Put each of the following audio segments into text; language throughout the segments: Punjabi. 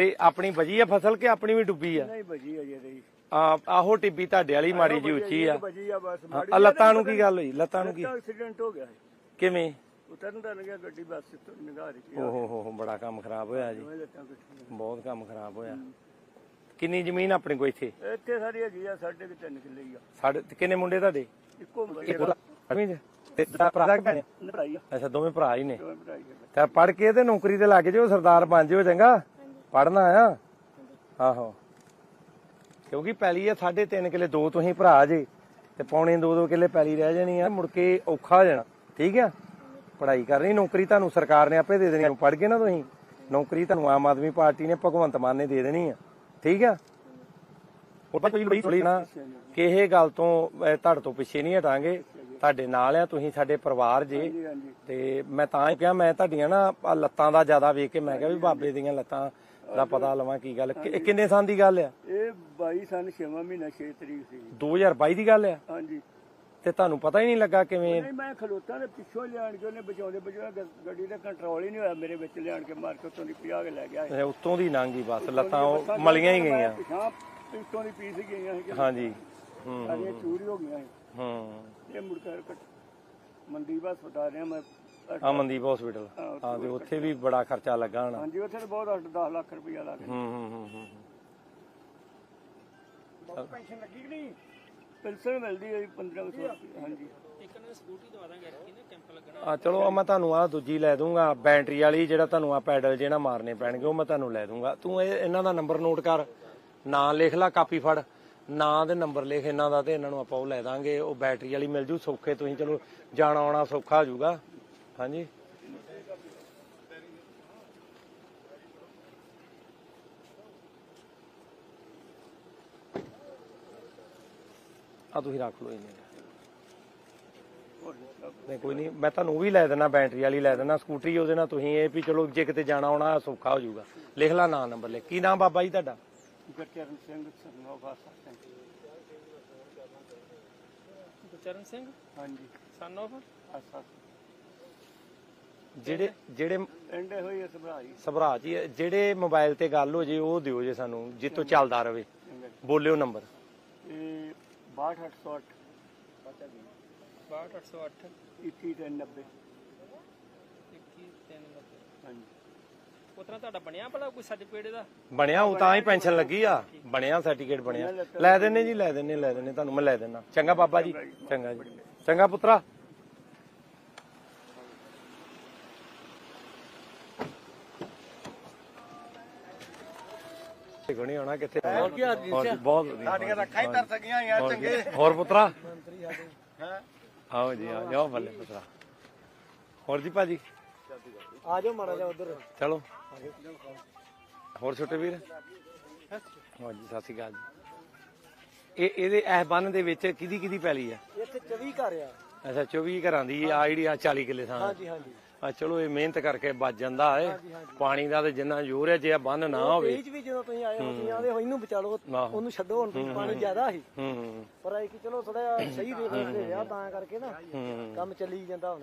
ਤੇ ਆਪਣੀ ਬਜੀ ਆ ਫਸਲ ਕਿ ਆਪਣੀ ਵੀ ਡੁੱਬੀ ਆ? ਨਹੀਂ ਬਜੀ ਅਜੇ ਰਹੀ ਆ ਆਹੋ ਟਿੱਬੀ ਤੁਹਾਡੇ ਵਾਲੀ ਮਾੜੀ ਜੀ ਉੱਚੀ ਆ। ਬਜੀ ਆ ਬਸ ਹਾਂ, ਆ ਲੱਤਾਂ ਨੂੰ ਕੀ ਗੱਲ ਹੋਈ? ਲੱਤਾਂ ਨੂੰ ਕੀ? ਐਕਸੀਡੈਂਟ ਹੋ ਗਿਆ। ਕਿਵੇਂ? ਉਤਰਨ ਤਾਂ ਲੱਗਿਆ ਗੱਡੀ ਬੱਸ ਤੋਂ ਨਿਗਾਹ ਰਹੀ ਓਹੋ ਹੋ ਹੋ ਬੜਾ ਕੰਮ ਖਰਾਬ ਹੋਇਆ ਜੀ। ਬਹੁਤ ਕੰਮ ਖਰਾਬ ਹੋਇਆ। ਕਿੰਨੀ ਜ਼ਮੀਨ ਆਪਣੀ ਕੋਈ ਇੱਥੇ? ਇੱਥੇ ਸਾਰੀ ਹੈਗੀ ਆ ਸਾਢੇ ਕੁ ਤਿੰਨ ਕਿੱਲੇ ਹੀ ਆ। ਸਾਡੇ ਤੇ ਕਿੰਨੇ ਮੁੰਡੇ ਤੁਹਾਡੇ? ਇੱਕੋ ਅਰਵੀਂ ਦੇ ਤੇ ਤੇਰਾ ਭਰਾ ਕਿ ਭੈਣ? ਭਰਾਈ ਆ। ਅੱਛਾ ਦੋਵੇਂ ਭਰਾ ਹੀ ਨੇ। ਦੋਵੇਂ ਭਰਾਈ ਆ। ਤੇ ਪੜ ਕੇ ਤੇ ਨੌਕਰੀ ਤੇ ਲੱਗ ਜਿਓ ਸਰਦਾਰ ਬਣ ਜਿਓ ਚੰਗਾ। ਪੜਨਾ ਆ ਆਹੋ। ਕਿਉਂਕਿ ਪੈਲੀ ਆ ਸਾਢੇ ਤਿੰਨ ਕਿੱਲੇ ਦੋ ਤੁਸੀਂ ਭਰਾ ਜੇ। ਤੇ ਪੌਣੇ ਦੋ ਦੋ ਕਿੱਲੇ ਪੈਲੀ ਰਹਿ ਜਾਣੀ ਆ ਮੁੜ ਕੇ ਔਖਾ ਹੋ ਜਾਣਾ। ਠੀਕ ਆ? ਪੜ੍ਹਾਈ ਕਰਨੀ ਨੌਕਰੀ ਤੁਹਾਨੂੰ ਸਰਕਾਰ ਨੇ ਆਪੇ ਦੇ ਦੇਣੀ ਪੜ ਗਏ ਨਾ ਤੁਸੀਂ ਨੌਕਰੀ ਤੁਹਾਨੂੰ ਆਮ ਆਦਮੀ ਪਾਰਟੀ ਨੇ ਭਗਵੰਤ ਮਾਨ ਨੇ ਦੇ ਦੇਣੀ ਆ। ਠੀਕ ਆ? ਤਾਂ ਕੋਈ ਥੋੜੀ ਨਾ? ਕਿ ਇਹ ਗੱਲ ਤੋਂ ਤੁਹਾਡੇ ਤੋਂ ਪਿੱਛੇ ਨਹੀਂ ਹਟਾਂਗੇ। ਤੁਹਾਡੇ ਨਾਲ ਆ ਤੁਸੀਂ ਸਾਡੇ ਪਰਿਵਾਰ ਜੇ। ਤੇ ਮੈਂ ਤਾਂ ਹੀ ਕਿਹਾ ਮੈਂ ਤੁਹਾਡੀਆਂ ਨਾ ਲੱਤਾਂ ਦਾ ਜ਼ਿਆਦਾ ਵੇਖ ਕੇ ਮੈਂ ਕਿਹਾ ਵੀ ਬਾਬੇ ਦੀਆਂ ਲੱਤਾਂ ਦਾ ਪਤਾ ਲਵਾਂ ਕੀ ਗੱਲ। ਕਿ- ਇਹ ਕਿੰਨੇ ਸਾਲ ਦੀ ਗੱਲ ਆ? ਇਹ 22 ਸਨ 6ਵਾਂ ਮਹੀਨਾ 6 ਤਰੀਕ ਸੀ। 2022 ਦੀ ਗੱਲ ਆ? ਹਾਂਜੀ। ਤੇ ਤੁਹਾਨੂੰ ਪਤਾ ਹੀ ਨਹੀਂ ਲੱਗਾ ਕਿਵੇਂ? ਨਹੀਂ ਮੈਂ ਖਲੋਤਾ ਤੇ ਪਿੱਛੋਂ ਲਿਆਣ ਕੇ ਉਹਨੇ ਬਚਾਉਂਦੇ ਬਚਾਉਂਦੇ ਗ- ਗੱਡੀ ਦਾ ਕੰਟਰੋਲ ਹੀ ਨਹੀਂ ਹੋਇਆ ਮੇਰੇ ਵਿੱਚ ਲਿਆਣ ਕੇ ਮਾਰ ਕੇ ਉੱਤੋਂ ਦੀ ਪਿਆ ਕੇ ਲੈ ਗਿਆ ਇਹ। ਇਹ ਉੱਤੋਂ ਦੀ ਲੰਘੀ ਬਸ ਲੱਤਾਂ ਉਹ ਮਲੀਆਂ ਹੀ ਗਈਆਂ। ਪਿਛਾਂ ਪਿੱਛੋਂ ਦੀ ਪੀਸ ਗਈਆਂ ਸੀ। ਹਾਂਜੀ। ਹੂੰ ਸਾਰੀਆਂ ਚੂਰੀ ਹੋ ਗਈਆਂ ਸੀ। ਹੂੰ। ਇਹ ਮੁੜ ਕੇ ਕੱਟ ਮਨਦੀਪ ਹਸਪਤਾਲ ਰਿਹਾ ਮੈਂ। ਅਮਨਦੀਪ ਹਸਪੀਟਲ ਹਾਂ ਤੇ ਉੱਥੇ ਵੀ ਬੜਾ ਖਰਚਾ ਲੱਗਾ ਹੋਣਾ। ਹਾਂਜੀ ਉੱਥੇ ਤਾਂ ਬਹੁਤ 8-10 ਲੱਖ ਰੁਪਇਆ ਲੱਗ ਗਿਆ। ਹੂੰ ਹੂੰ ਹੂੰ ਹੂੰ ਪੈਨਸ਼ਨ ਲੱਗੀ ਕਿ ਨਹੀਂ? ਪੈਨਸ਼ਨ ਮਿਲਦੀ ਹੈ 1500 ਹਾਂਜੀ। ਆ ਚਲੋ ਆ ਮੈਂ ਤੁਹਾਨੂੰ ਆ ਦੂਜੀ ਲੈ ਦੂੰਗਾ। ਬੈਟਰੀ ਵਾਲੀ ਜਿਹੜਾ ਤੁਹਾਨੂੰ ਆ ਪੈਡਲ ਜਿਹੜਾ ਮਾਰਨੇ ਪੈਣਗੇ ਉਹ ਮੈਂ ਤੁਹਾਨੂੰ ਲੈ ਦੂੰਗਾ। ਤੂੰ ਇਹ ਇਹਨਾਂ ਦਾ ਨੰਬਰ ਨੋਟ ਕਰ। ਨਾਂ ਲਿਖ ਲੈ ਕਾਪੀ ਫੜ। ਨਾਂ ਦੇ ਨੰਬਰ ਲਿਖ ਇਹਨਾਂ ਦਾ ਤੇ ਇਹਨਾਂ ਨੂੰ ਆਪਾਂ ਉਹ ਲੈ ਦਾਂਗੇ। ਉਹ ਬੈਟਰੀ ਵਾਲੀ ਮਿਲ ਜੂ ਸੌਖੇ ਤੁਸੀਂ ਚਲੋ ਜਾਣਾ ਆਉਣਾ ਸੌਖਾ ਹੋ ਜਾਊਗਾ। ਹਾਂਜੀ ਆ ਤੁਸੀਂ ਰੱਖ ਲਓ ਇਹਨੇ। ਨਹੀਂ ਕੋਈ ਨਹੀਂ ਮੈਂ ਤੁਹਾਨੂੰ ਉਹ ਵੀ ਲੈ ਦੇਣਾ ਬੈਟਰੀ ਵਾਲੀ ਲੈ ਦੇਣਾ ਸਕੂਟਰੀ ਉਹਦੇ ਨਾਲ ਤੁਸੀਂ ਇਹ ਵੀ ਚਲੋ ਜੇ ਕਿਤੇ ਜਾਣਾ ਆਉਣਾ ਸੌਖਾ ਹੋ ਜਾਊਗਾ। ਲਿਖ ਲਾ ਨਾਂ ਨੰਬਰ ਲਿਖ। ਕੀ ਨਾਮ ਬਾਬਾ ਜੀ ਤੁਹਾਡਾ? ਗੁਰਚਰਨ ਸਿੰਘ ਸਰਨੋ ਬਾਸਾ ਸਿੰਘ। ਗੁਰਚਰਨ ਸਿੰਘ? ਹਾਂਜੀ। ਸਨ ਆਫ ਆਸਾ ਜਿਹੜੇ ਜਿਹੜੇ ਐਂਡੇ ਹੋਈ ਇਸ ਭਰਾਈ ਸਭਰਾ ਜੀ। ਜਿਹੜੇ ਮੋਬਾਈਲ ਤੇ ਗੱਲ ਹੋ ਜੇ ਉਹ ਦਿਓ ਜੇ ਸਾਨੂੰ ਜਿੱਤੋਂ ਚੱਲਦਾ ਰਵੇ। ਬੋਲਿਓ ਨੰਬਰ। ਇਹ 62808 62808 2190 2193 ਹਾਂਜੀ। ਉਤਨਾ ਤੁਹਾਡਾ ਬਣਿਆ ਭਲਾ ਕੋਈ ਸਰਟੀਫਿਕੇਟ ਦਾ ਬਣਿਆ ਉਹ ਤਾਂ ਹੀ ਪੈਨਸ਼ਨ ਲੱਗੀ ਆ। ਬਣਿਆ ਸਰਟੀਫਿਕੇਟ ਬਣਿਆ। ਲੈ ਦਿੰਨੇ ਜੀ ਲੈ ਦਿੰਨੇ ਲੈ ਦਿੰਨੇ। ਤੁਹਾਨੂੰ ਮੈਂ ਲੈ ਦਿੰਨਾ। ਚੰਗਾ ਬਾਬਾ ਜੀ ਚੰਗਾ ਜੀ। ਚੰਗਾ ਪੁੱਤਰਾ। ਗੁਣੀ ਹੋਣਾ ਕਿੱਥੇ ਹੋਰ ਕੀ ਬਹੁਤ ਵਧੀਆ ਸਾਡੀਆਂ ਰੱਖਾਂ ਹੀ ਤਰ ਸਕੀਆਂ ਯਾਰ ਚੰਗੇ। ਹੋਰ ਪੁੱਤਰਾ? ਆਓ ਜੀ ਆਓ ਜਾਓ ਬੱਲੇ ਪੁੱਤਰਾ। ਹੋਰ ਜੀ ਭਾਜੀ? ਆ ਜਾਓ ਮਾੜਾ ਜਾ ਉਧਰ। ਚਲੋ। ਹੋਰ ਛੋਟੇ ਵੀਰ? ਹਾਂਜੀ ਸਤਿ ਸ਼੍ਰੀ ਅਕਾਲ ਜੀ। ਇਹ ਇਹਦੇ ਇਹ ਬੰਨ ਦੇ ਵਿੱਚ ਕਿਹਦੀ ਕਿਹਦੀ ਪੈਲੀ ਆ? ਇੱਥੇ 24 ਘਰ ਆ। ਅੱਛਾ 24 ਘਰਾਂ ਦੀ ਆ ਜਿਹੜੀ ਆ 40 ਕਿੱਲੇ ਥਾਂ। ਹਾਂਜੀ ਹਾਂਜੀ। ਆ ਚਲੋ ਇਹ ਮਿਹਨਤ ਕਰਕੇ ਬਚ ਜਾਂਦਾ ਏ। ਪਾਣੀ ਦਾ ਤੇ ਜਿੰਨਾ ਜ਼ੋਰ ਹੈ ਜੇ ਆ ਬੰਨ ਨਾ ਹੋਵੇ। ਇਹ ਵੀ ਜਦੋਂ ਤੁਸੀਂ ਆਏ ਹੋ ਤੁਸੀਂ ਆਦੇ ਹੋ ਇਹਨੂੰ ਬਚਾ ਲਓ। ਉਹਨੂੰ ਛੱਡੋ ਹੁਣ ਪਾਣੀ ਜ਼ਿਆਦਾ ਸੀ। ਪਰ ਇਹ ਕਿ ਚਲੋ ਥੋੜਾ ਸਹੀ ਰੇਟ ਤੇ ਰਿਹਾ ਤਾਂ ਕਰਕੇ ਨਾ ਕੰਮ ਚੱਲੀ ਜਾਂਦਾ ਹੁਣ।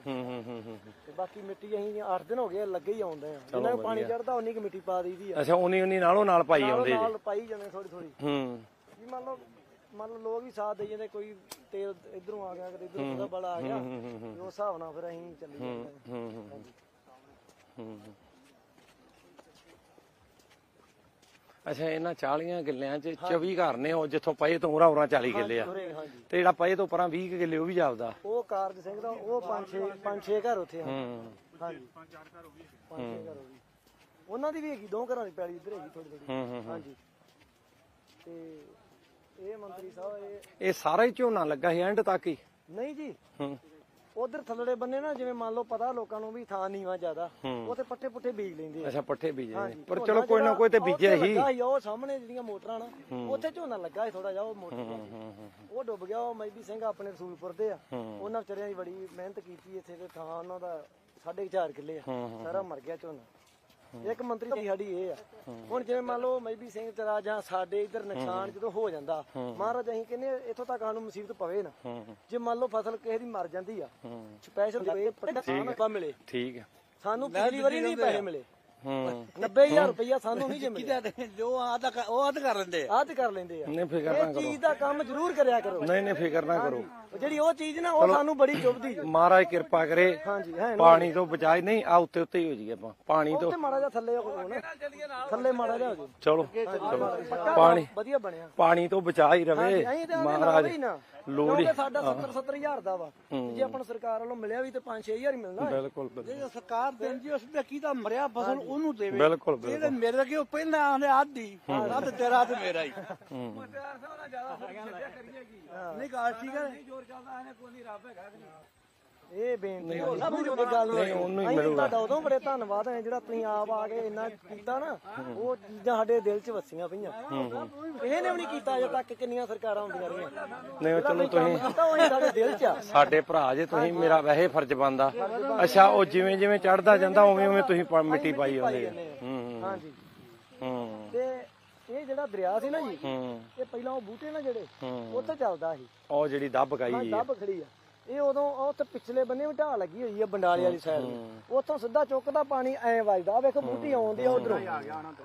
ਤੇ ਬਾਕੀ ਮਿੱਟੀ ਅਸੀਂ 8 ਦਿਨ ਹੋ ਗਏ ਆ, ਲੱਗੇ ਹੀ ਆਉਂਦੇ ਆ। ਜਿੰਨਾ ਪਾਣੀ ਚੜਦਾ ਉਨੀ ਕੁ ਮਿੱਟੀ ਪਾ ਦਈਦੀ ਆ। ਅੱਛਾ ਉਨੀ ਉਨੀ ਨਾਲੋਂ ਨਾਲ ਪਾਈ ਆਉਂਦੇ ਜੀ। ਨਾਲ ਪਾਈ ਜਾਂਦੇ ਥੋੜੀ ਥੋੜੀ ਹੂੰ। ਵੀ ਮੰਨ ਲਓ ਮੰਨ ਲਓ ਲੋਕ ਵੀ ਸਾਥ ਦੇਈ ਜਾਂਦੇ ਕੋਈ ਤੇਲ ਇਧਰੋਂ ਆ ਗਿਆ ਕਦੇ ਇਧਰੋਂ ਦਾ ਬੜਾ ਆ ਗਿਆ ਉਸ ਹਿਸਾਬ ਨਾਲ ਫਿਰ ਅਸੀਂ ਚੱਲੀ ਜਾਂਦੇ। ਹੂੰ। ਅੱਛਾ ਇਹਨਾਂ 40 ਕਿੱਲਿਆਂ ਚ 24 ਘਰ ਨੇ ਉਹ ਜਿੱਥੋਂ ਪਏ ਤੋਂ ਉਰਾ ਉਰਾ 40 ਕਿੱਲੇ ਆ। ਹਾਂਜੀ। ਤੇ ਜਿਹੜਾ ਪਏ ਤੋਂ ਪਰਾਂ 20 ਕੁ ਕਿੱਲੇ ਉਹ ਵੀ ਜਾਪਦਾ। ਉਹ ਕਾਰਜ ਸਿੰਘ ਦਾ ਉਹ ਪੰਜ ਛੇ ਪੰਜ ਛੇ ਘਰ ਉੱਥੇ ਆ। ਹੂੰ। ਹਾਂਜੀ। ਪੰਜ ਚਾਰ ਘਰ ਹੋ ਗਏ ਪੰਜ ਛੇ ਘਰ ਹੋ ਗਏ ਉਹਨਾਂ ਦੀ ਵੀ ਹੈਗੀ ਦੋ ਘਰਾਂ ਦੀ ਪੈਲੀ ਇੱਧਰ ਹੈਗੀ ਥੋੜੀ ਥੋੜੀ ਹੂੰ ਹੂੰ ਹੂੰ। ਹਾਂਜੀ। ਤੇ ਇਹ ਮੰਤਰੀ ਸਾਹਿਬ ਇਹ ਇਹ ਸਾਰਾ ਹੀ ਝੋਨਾ ਲੱਗਾ ਸੀ ਐਂਡ ਤੱਕ ਹੀ। ਨਹੀਂ ਜੀ। ਹੂੰ। ਉਧਰ ਥੱਲੜੇ ਬੰਨੇ ਨਾ ਜਿਵੇਂ ਮੰਨ ਲਓ ਪਤਾ ਲੋਕਾਂ ਨੂੰ ਵੀ ਥਾਂ ਨੀਵਾ ਜ਼ਿਆਦਾ ਹੂੰ। ਉੱਥੇ ਪੱਠੇ ਪੁੱਠੇ ਬੀਜ ਲੈਂਦੇ ਆ। ਅੱਛਾ ਪੱਠੇ ਬੀਜੇ ਨੇ। ਹਾਂਜੀ, ਪਰ ਝੋਨਾ ਚਲੋ ਕੋਈ ਨਾ ਕੋਈ ਤੇ ਬੀਜਿਆ ਉੱਥੇ ਹੀ। ਲੱਗਾ ਸੀ, ਉਹ ਸਾਹਮਣੇ ਜਿਹੜੀਆਂ ਮੋਟਰਾਂ ਨਾ ਉੱਥੇ ਝੋਨਾ ਲੱਗਾ ਸੀ ਥੋੜਾ ਜਿਹਾ ਉਹ ਮੋਟਰ ਉਹ ਡੁੱਬ ਗਿਆ ਉਹ ਮੈਬੀ ਸਿੰਘ ਆਪਣੇ ਰਸੂਲਪੁਰ ਦੇ ਆ। ਉਹਨਾਂ ਵਿਚਾਰਿਆਂ ਦੀ ਬੜੀ ਮਿਹਨਤ ਕੀਤੀ ਇੱਥੇ ਤੇ ਥਾਂ ਉਹਨਾਂ ਦਾ ਸਾਢੇ ਕੁ ਚਾਰ ਕਿੱਲੇ ਆ। ਸਾਰਾ ਮਰ ਗਿਆ ਝੋਨਾ। ਇੱਕ ਮੰਤਰੀ ਦੀ ਸਾਡੀ ਇਹ ਆ। ਹੁਣ ਜਿਵੇਂ ਮੰਨ ਲਓ ਮੈਬੀ ਸਿੰਘ ਤੇਰਾ ਜਾਂ ਸਾਡੇ ਇੱਧਰ ਨੁਕਸਾਨ ਜਦੋਂ ਹੋ ਜਾਂਦਾ ਮਹਾਰਾਜ ਅਸੀਂ ਕਹਿੰਦੇ ਆ, ਇੱਥੋਂ ਤੱਕ ਸਾਨੂੰ ਮੁਸੀਬਤ ਪਵੇ ਨਾ। ਜੇ ਮੰਨ ਲਓ ਫਸਲ ਕਿਸੇ ਦੀ ਮਰ ਜਾਂਦੀ ਆ ਸਪੈਸ਼ਲ ਦੇ ਪੱਟਾ ਮਿਲੇ। ਠੀਕ ਹੈ ਸਾਨੂੰ ਪਿਛਲੀ ਵਾਰੀ ਨਹੀਂ ਪੈਸੇ ਮਿਲੇ। ਹੂੰ। 90000 ਰੁਪਇਆ ਸਾਨੂੰ ਨਹੀਂ ਜਿੰਮੇ ਜੋ ਆਦਾ ਉਹ ਆਦਾ ਕਰ ਲੈਂਦੇ ਆ। ਤੇ ਕਰ ਲੈਂਦੇ ਆ। ਨਹੀਂ ਫਿਕਰ ਨਾ ਇਹ ਕਰੋ। ਚੀਜ਼ ਦਾ ਕੰਮ ਜ਼ਰੂਰ ਕਰਿਆ ਕਰੋ। ਨਹੀਂ ਨਹੀਂ ਫਿਕਰ ਨਾ ਕਰੋ। ਜਿਹੜੀ ਉਹ ਚੀਜ਼ ਨਾ ਉਹ ਸਾਨੂੰ ਬੜੀ ਚੁਭਦੀ ਜੀ ਮਹਾਰਾਜ ਕਿਰਪਾ ਕਰੇ। ਹਾਂਜੀ ਹੈ ਪਾਣੀ ਤੋਂ ਬਚਾਏ ਨਹੀਂ ਆ ਉੱਤੇ ਉੱਤੇ ਹੀ ਹੋ ਜੀ ਆਪਾਂ। ਪਾਣੀ ਤੋਂ। ਉੱਤੇ ਮਾੜਾ ਥੱਲੇ ਹੋ ਨਾ। ਥੱਲੇ ਮਾੜਾ ਹੋ ਜਾਓ। ਚਲੋ ਪਾਣੀ ਵਧੀਆ ਬਣਿਆ। ਪਾਣੀ ਤੋਂ ਬਚਾ ਹੀ ਰਵੇ। ਤੇ ਆਂਦੇ ਮਹਾਰਾਜ ਹੀ ਲੋੜ ਹੀ ਸਾਡਾ 70 70000 ਦਾ ਵਾ। ਜੇ ਆਪਾਂ ਸਰਕਾਰ ਵੱਲੋਂ ਮਿਲਿਆ ਵੀ ਤੇ 5 6000 ਹੀ ਮਿਲਣਾ। ਹੈ। ਬਿਲਕੁਲ। ਜੇ ਸਰਕਾਰ ਦੇਣ ਜੀ ਉਸ ਦਾ ਕੀ ਤਾਂ ਮਰਿਆ ਫਸਲ ਉਹਨੂੰ ਦੇਵੇ। ਬਿਲਕੁਲ ਬਿਲਕੁਲ। ਮੇਰੇ ਕਿ ਉਹ ਪਹਿਲਾਂ ਆਂਦੇ ਆਦੀ ਅੱਧ ਤੇਰਾ ਤੇ ਮੇਰਾ ਹੀ। ਨਹੀਂ ਗੱਲ ਠੀਕ ਹੈ। ਇਹ ਬੇਨਤੀ ਹੋ ਸਭ ਨੂੰ ਗੱਲ ਨਹੀਂ ਉਹਨੂੰ ਹੀ ਮਿਲੂਗਾ। ਤੁਹਾਡਾ ਉਦੋਂ ਬੜੇ ਧੰਨਵਾਦ ਹੈ ਜਿਹੜਾ ਤੁਸੀਂ ਆਪ ਆ ਕੇ ਇੰਨਾ ਕੀਤਾ ਨਾ ਉਹ ਚੀਜ਼ਾਂ ਸਾਡੇ ਦਿਲ 'ਚ ਵਸੀਆਂ ਪਈਆਂ। ਇਹਨੇ ਵੀ ਨਹੀਂ ਕੀਤਾ ਅਜੇ ਤੱਕ ਕਿੰਨੀਆਂ ਸਰਕਾਰਾਂ ਹੁੰਦੀਆਂ ਰਹੀਆਂ। ਨਹੀਂ ਉਹ ਚਲੋ ਤੁਸੀਂ ਕੀਤਾ ਉਹ ਹੀ ਸਾਡੇ ਦਿਲ 'ਚ ਆ। ਸਾਡੇ ਭਰਾ ਜੇ ਤੁਸੀਂ ਮੇਰਾ ਵੈਸੇ ਫਰਜ਼ ਬੰਦਾ ਅੱਛਾ ਉਹ ਜਿਵੇਂ ਜਿਵੇਂ ਚੜਦਾ ਜਾਂਦਾ ਉਵੇਂ ਉਵੇਂ ਤੁਸੀਂ ਮਿੱਟੀ ਪਾਈ ਜਾਂਦੇ ਹਾਂਜੀ। ਹੂੰ। ਤੇ ਇਹ ਜਿਹੜਾ ਦਰਿਆ ਸੀ ਨਾ ਜੀ ਹੂੰ। ਇਹ ਪਹਿਲਾਂ ਉਹ ਬੂਟੇ ਨਾ ਜਿਹੜੇ ਹੂੰ। ਉੱਥੇ ਚੱਲਦਾ ਸੀ। ਉਹ ਜਿਹੜੀ ਦੱਬ ਗਈ ਹਾਂ ਹੈ ਦੱਬ ਖੜੀ ਆ। ਇਹ ਉਦੋਂ ਉਹ ਉੱਥੇ ਪਿਛਲੇ ਬੰਨੇ ਵੀ ਢਾਹ ਲੱਗੀ ਹੋਈ ਆ ਬੰਡਾਲੇ ਵਾਲੀ ਸਾਈਡ ਨੂੰ ਉੱਥੋਂ ਸਿੱਧਾ ਚੁੱਕਦਾ ਪਾਣੀ ਐ ਵੱਜਦਾ। ਵੇਖੋ ਬੂਟੀ ਆਉਂਦੀ ਆ ਉਧਰੋਂ।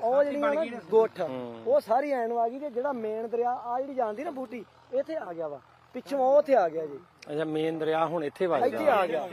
ਉਹ ਜਿਹੜੀ ਆ ਨਾ ਗੋਠ ਉਹ ਸਾਰੀ ਐਨ ਆ ਗਈ ਤੇ ਜਿਹੜਾ ਮੇਨ ਦਰਿਆ ਆ ਜਿਹੜੀ ਜਾਂਦੀ ਨਾ ਬੂਟੀ ਇੱਥੇ ਆ ਗਿਆ ਵਾ। ਪਿੱਛੋਂ ਉਹ ਉੱਥੇ ਆ ਗਿਆ ਜੀ। ਅੱਛਾ ਮੇਨ ਦਰਿਆ ਹੁਣ ਇੱਥੇ ਇੱਥੇ ਵੱਜਦਾ ਆ ਗਿਆ।